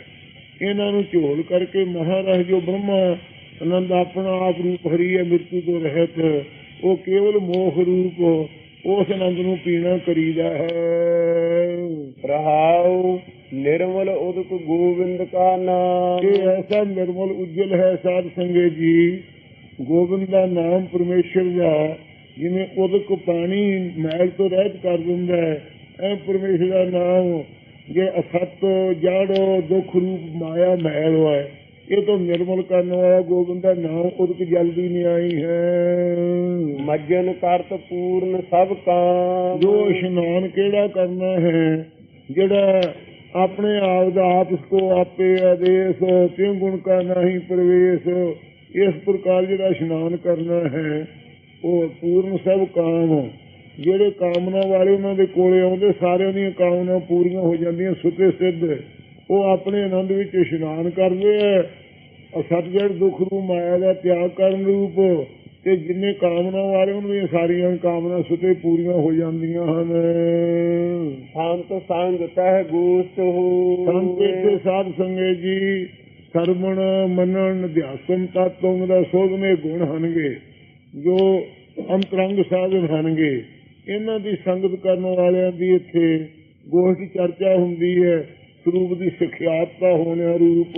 ਇਹਨਾਂ ਨੂੰ ਝੋਲ ਕਰਕੇ ਮਹਾਰਾਜ ਜੋ ਬ੍ਰਹਮਾ ਆਨੰਦ ਆਪਣਾ ਆਪ ਰੂਪ ਹਰੀ ਹੈ ਮਿਰਤੂ ਤੋਂ ਰਹਿਤ ਉਹ ਕੇਵਲ ਮੋਖ ਰੂਪ ਉਸ ਆਨੰਦ ਨੂੰ ਪੀਣਾ ਕਰੀਦਾ ਹੈ। ਰਹਾਉ ਨਿਰਮਲ ਉਦਕ ਗੋਬਿੰਦ ਕਾ ਨਾਮ। ਇਹ ਐਸਾ ਨਿਰਮਲ ਉਜਲ ਹੈ ਸਾਧ ਸੰਗੇ ਜੀ। ਗੋਬਿੰਦ ਦਾ ਨਾਮ ਪਰਮੇਸ਼ਰ ਦਾ ਜਿਵੇਂ ਉਦਕ ਪਾਣੀ ਮੈਲ ਤੋਂ ਰਹਿਤ ਕਰ ਦਿੰਦਾ ਹੈ। ਐ ਪਰਮੇਸ਼ਰ ਦਾ ਨਾਮ, ਜੇ ਅਸਤ, ਜੜ, ਦੁੱਖ ਰੂਪ ਮਾਇਆ ਮੈਲ ਹੋਏ। ਇਹ ਤਾਂ ਨਿਰਮਲ ਕਰਨ ਵਾਲਾ ਗੋਬਿੰਦ ਦਾ ਨਾਮ ਉਦਕ ਜਲਦੀ ਨਹੀਂ ਆਈ ਹੈ। ਮੱਜਨ ਕਰਤ ਪੂਰਨ ਸਭ ਕਾਮ। ਜੋ ਇਸ਼ਨਾਨ ਕਿਹੜਾ ਕਰਨਾ ਹੈ? ਜਿਹੜਾ ਆਪਣੇ ਆਪ ਦਾ ਆਪ ਕੋ ਆਪੇ ਆਦੇਸ਼ ਤਿਉ ਗੁਣ ਕਾ ਨਹੀਂ ਪ੍ਰਵੇਸ਼। ਇਸ ਪ੍ਰਕਾਰ ਜਿਹੜਾ ਇਸ਼ਨਾਨ ਕਰਨਾ ਹੈ ਉਹ ਪੂਰਨ ਸਭ ਕਾਮ। ਜਿਹੜੇ ਕਾਮਨਾ ਵਾਲੇ ਉਹਨਾਂ ਦੇ ਕੋਲੇ ਆਉਂਦੇ ਸਾਰਿਆਂ ਦੀਆਂ ਕਾਮਨਾ ਪੂਰੀਆਂ ਹੋ ਜਾਂਦੀਆਂ ਸੁਤੇ ਸਿੱਧ। ਉਹ ਆਪਣੇ ਆਨੰਦ ਵਿੱਚ ਇਸ਼ਨਾਨ ਕਰਦੇ ਆ। ਅਸਤਜੜ ਦੁੱਖ ਨੂੰ ਮਾਇਆ ਦਾ ਤਿਆਗ ਕਰਨ ਰੂਪ ਤੇ ਜਿੰਨੇ ਕਾਮਨਾ ਵਾਲੇ ਉਹਨਾਂ ਦੀਆਂ ਸਾਰੀਆਂ ਕਾਮਨਾ ਸੁਤੇ ਪੂਰੀਆਂ ਹੋ ਜਾਂਦੀਆਂ ਹਨ। ਸੰਤ ਸੰਗ ਤਹਿ ਗੋਸਤ ਸੰਤ ਹੋ ਤੇ ਸਾਧ ਸੰਗੇ ਜੀ ਸਰਵਣ ਮੰਨਣ ਅਧਿਆਸਮ ਤਤਵ ਦਾ ਸੋਧਵੇਂ ਗੁਣ ਹਨਗੇ ਜੋ ਅੰਤਰੰਗ ਸਾਧਨ ਹਨਗੇ। ਇਹਨਾਂ ਦੀ ਸੰਗਤ ਕਰਨ ਵਾਲਿਆਂ ਦੀ ਇੱਥੇ ਗੋਸ਼ਟੀ ਚਰਚਾ ਹੁੰਦੀ ਹੈ। ਸਰੂਪ ਦੀ ਸਿਖਿਆਤਤਾ ਹੋਣਾ ਰੂਪ।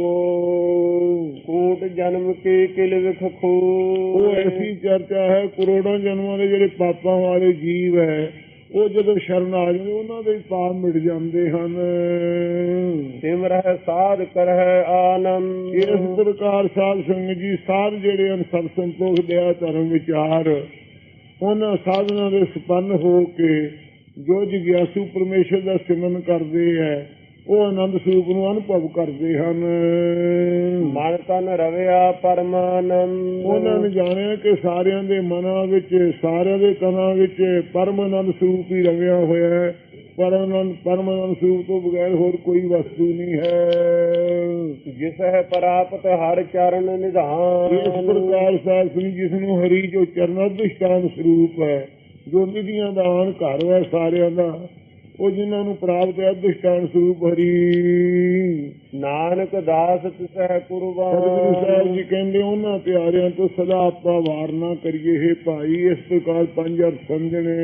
ਕੋਟ ਜਨਮ ਕੇ ਕਿਲ ਵਿਖ ਖੋ। ਉਹ ਐਸੀ ਚਰਚਾ ਹੈ ਕਰੋੜਾਂ ਜਨਮਾਂ ਦੇ ਜਿਹੜੇ ਪਾਪਾਂ ਵਾਲੇ ਜੀਵ ਹੈ ਉਹ ਜਦੋਂ ਸ਼ਰਨ ਆ ਜਾਂਦੇ ਉਹਨਾਂ ਦੇ ਪਾਪ ਮਿਟ ਜਾਂਦੇ ਹਨ। ਸਿਮਰਹਿ ਸਾਧ ਕਰਹਿ ਆਨੰਦ। ਇਸ ਪ੍ਰਕਾਰ ਸਾਧ ਸੰਗਤ ਜੀ ਸਾਧ ਜਿਹੜੇ ਹਨ ਸਤ ਸੰਤੋਖ ਦਇਆ ਧਰਮ ਵਿਚਾਰ ਉਹਨਾਂ ਸਾਧਨਾ ਦੇ ਸੰਪੰਨ ਹੋ ਕੇ ਜੋ ਜਿਗਿਆਸੂ ਪਰਮੇਸ਼ਰ ਦਾ ਸਿਮਰਨ ਕਰਦੇ ਹੈ। ਉਹ ਆਨੰਦ ਸਰੂਪ ਨੂੰ ਅਨੁਭਵ ਕਰਦੇ ਹਨ। ਮਨ ਤਨ ਰਵਿਆ ਪਰਮਾਨੰਦ। ਉਹਨਾਂ ਨੇ ਜਾਣਿਆ ਕਿ ਸਾਰਿਆਂ ਦੇ ਮਨਾਂ ਵਿੱਚ ਸਾਰਿਆਂ ਦੇ ਤਨਾਂ ਵਿੱਚ ਪਰਮ ਆਨੰਦ ਸਰੂਪ ਹੀ ਰਵਿਆ ਹੋਇਆ ਹੈ। ਪਰਮ ਆਨੰਦ ਪਰਮ ਆਨੰਦ ਸਰੂਪ ਤੋਂ ਬਗੈਰ ਹੋਰ ਕੋਈ ਵਸਤੂ ਨਹੀਂ ਹੈ। ਜਿਸ ਹੈ ਪ੍ਰਾਪਤ ਹਰ ਚਰਨ ਇਸ ਨਿਧਾਨ ਪ੍ਰਕਾਰ ਸਾਧ ਸਿੰਘ ਜਿਸ ਨੂੰ ਹਰੀ ਜੋ ਚਰਨ ਅਧਿਸ਼ਟਾਨ ਸਰੂਪ ਹੈ ਜੋ ਨਿਧੀਆਂ ਦਾ ਆਣ ਘਰ ਹੈ ਸਾਰਿਆਂ ਦਾ ਉਹ ਜਿਨ੍ਹਾਂ ਨੂੰ ਪ੍ਰਾਪਤ ਹੈ ਅਧਿਸ਼ਟਾਨ ਸਰੂਪ ਹਰੀ। ਨਾਨਕ ਦਾਸ ਤਿਸਹਿ ਸਤਿਗੁਰੂ ਸਾਹਿਬ ਕੁਰਬਾਨ ਜੀ ਕਹਿੰਦੇ ਉਹਨਾਂ ਪਿਆਰਿਆਂ ਤੋਂ ਸਦਾ ਆਪਾਂ ਵਾਰ ਨਾ ਕਰੀਏ ਹੈ ਭਾਈ ਇਸ ਪ੍ਰਕਾਰ ਪੰਜ ਅਰਥ ਸਮਝਣੇ।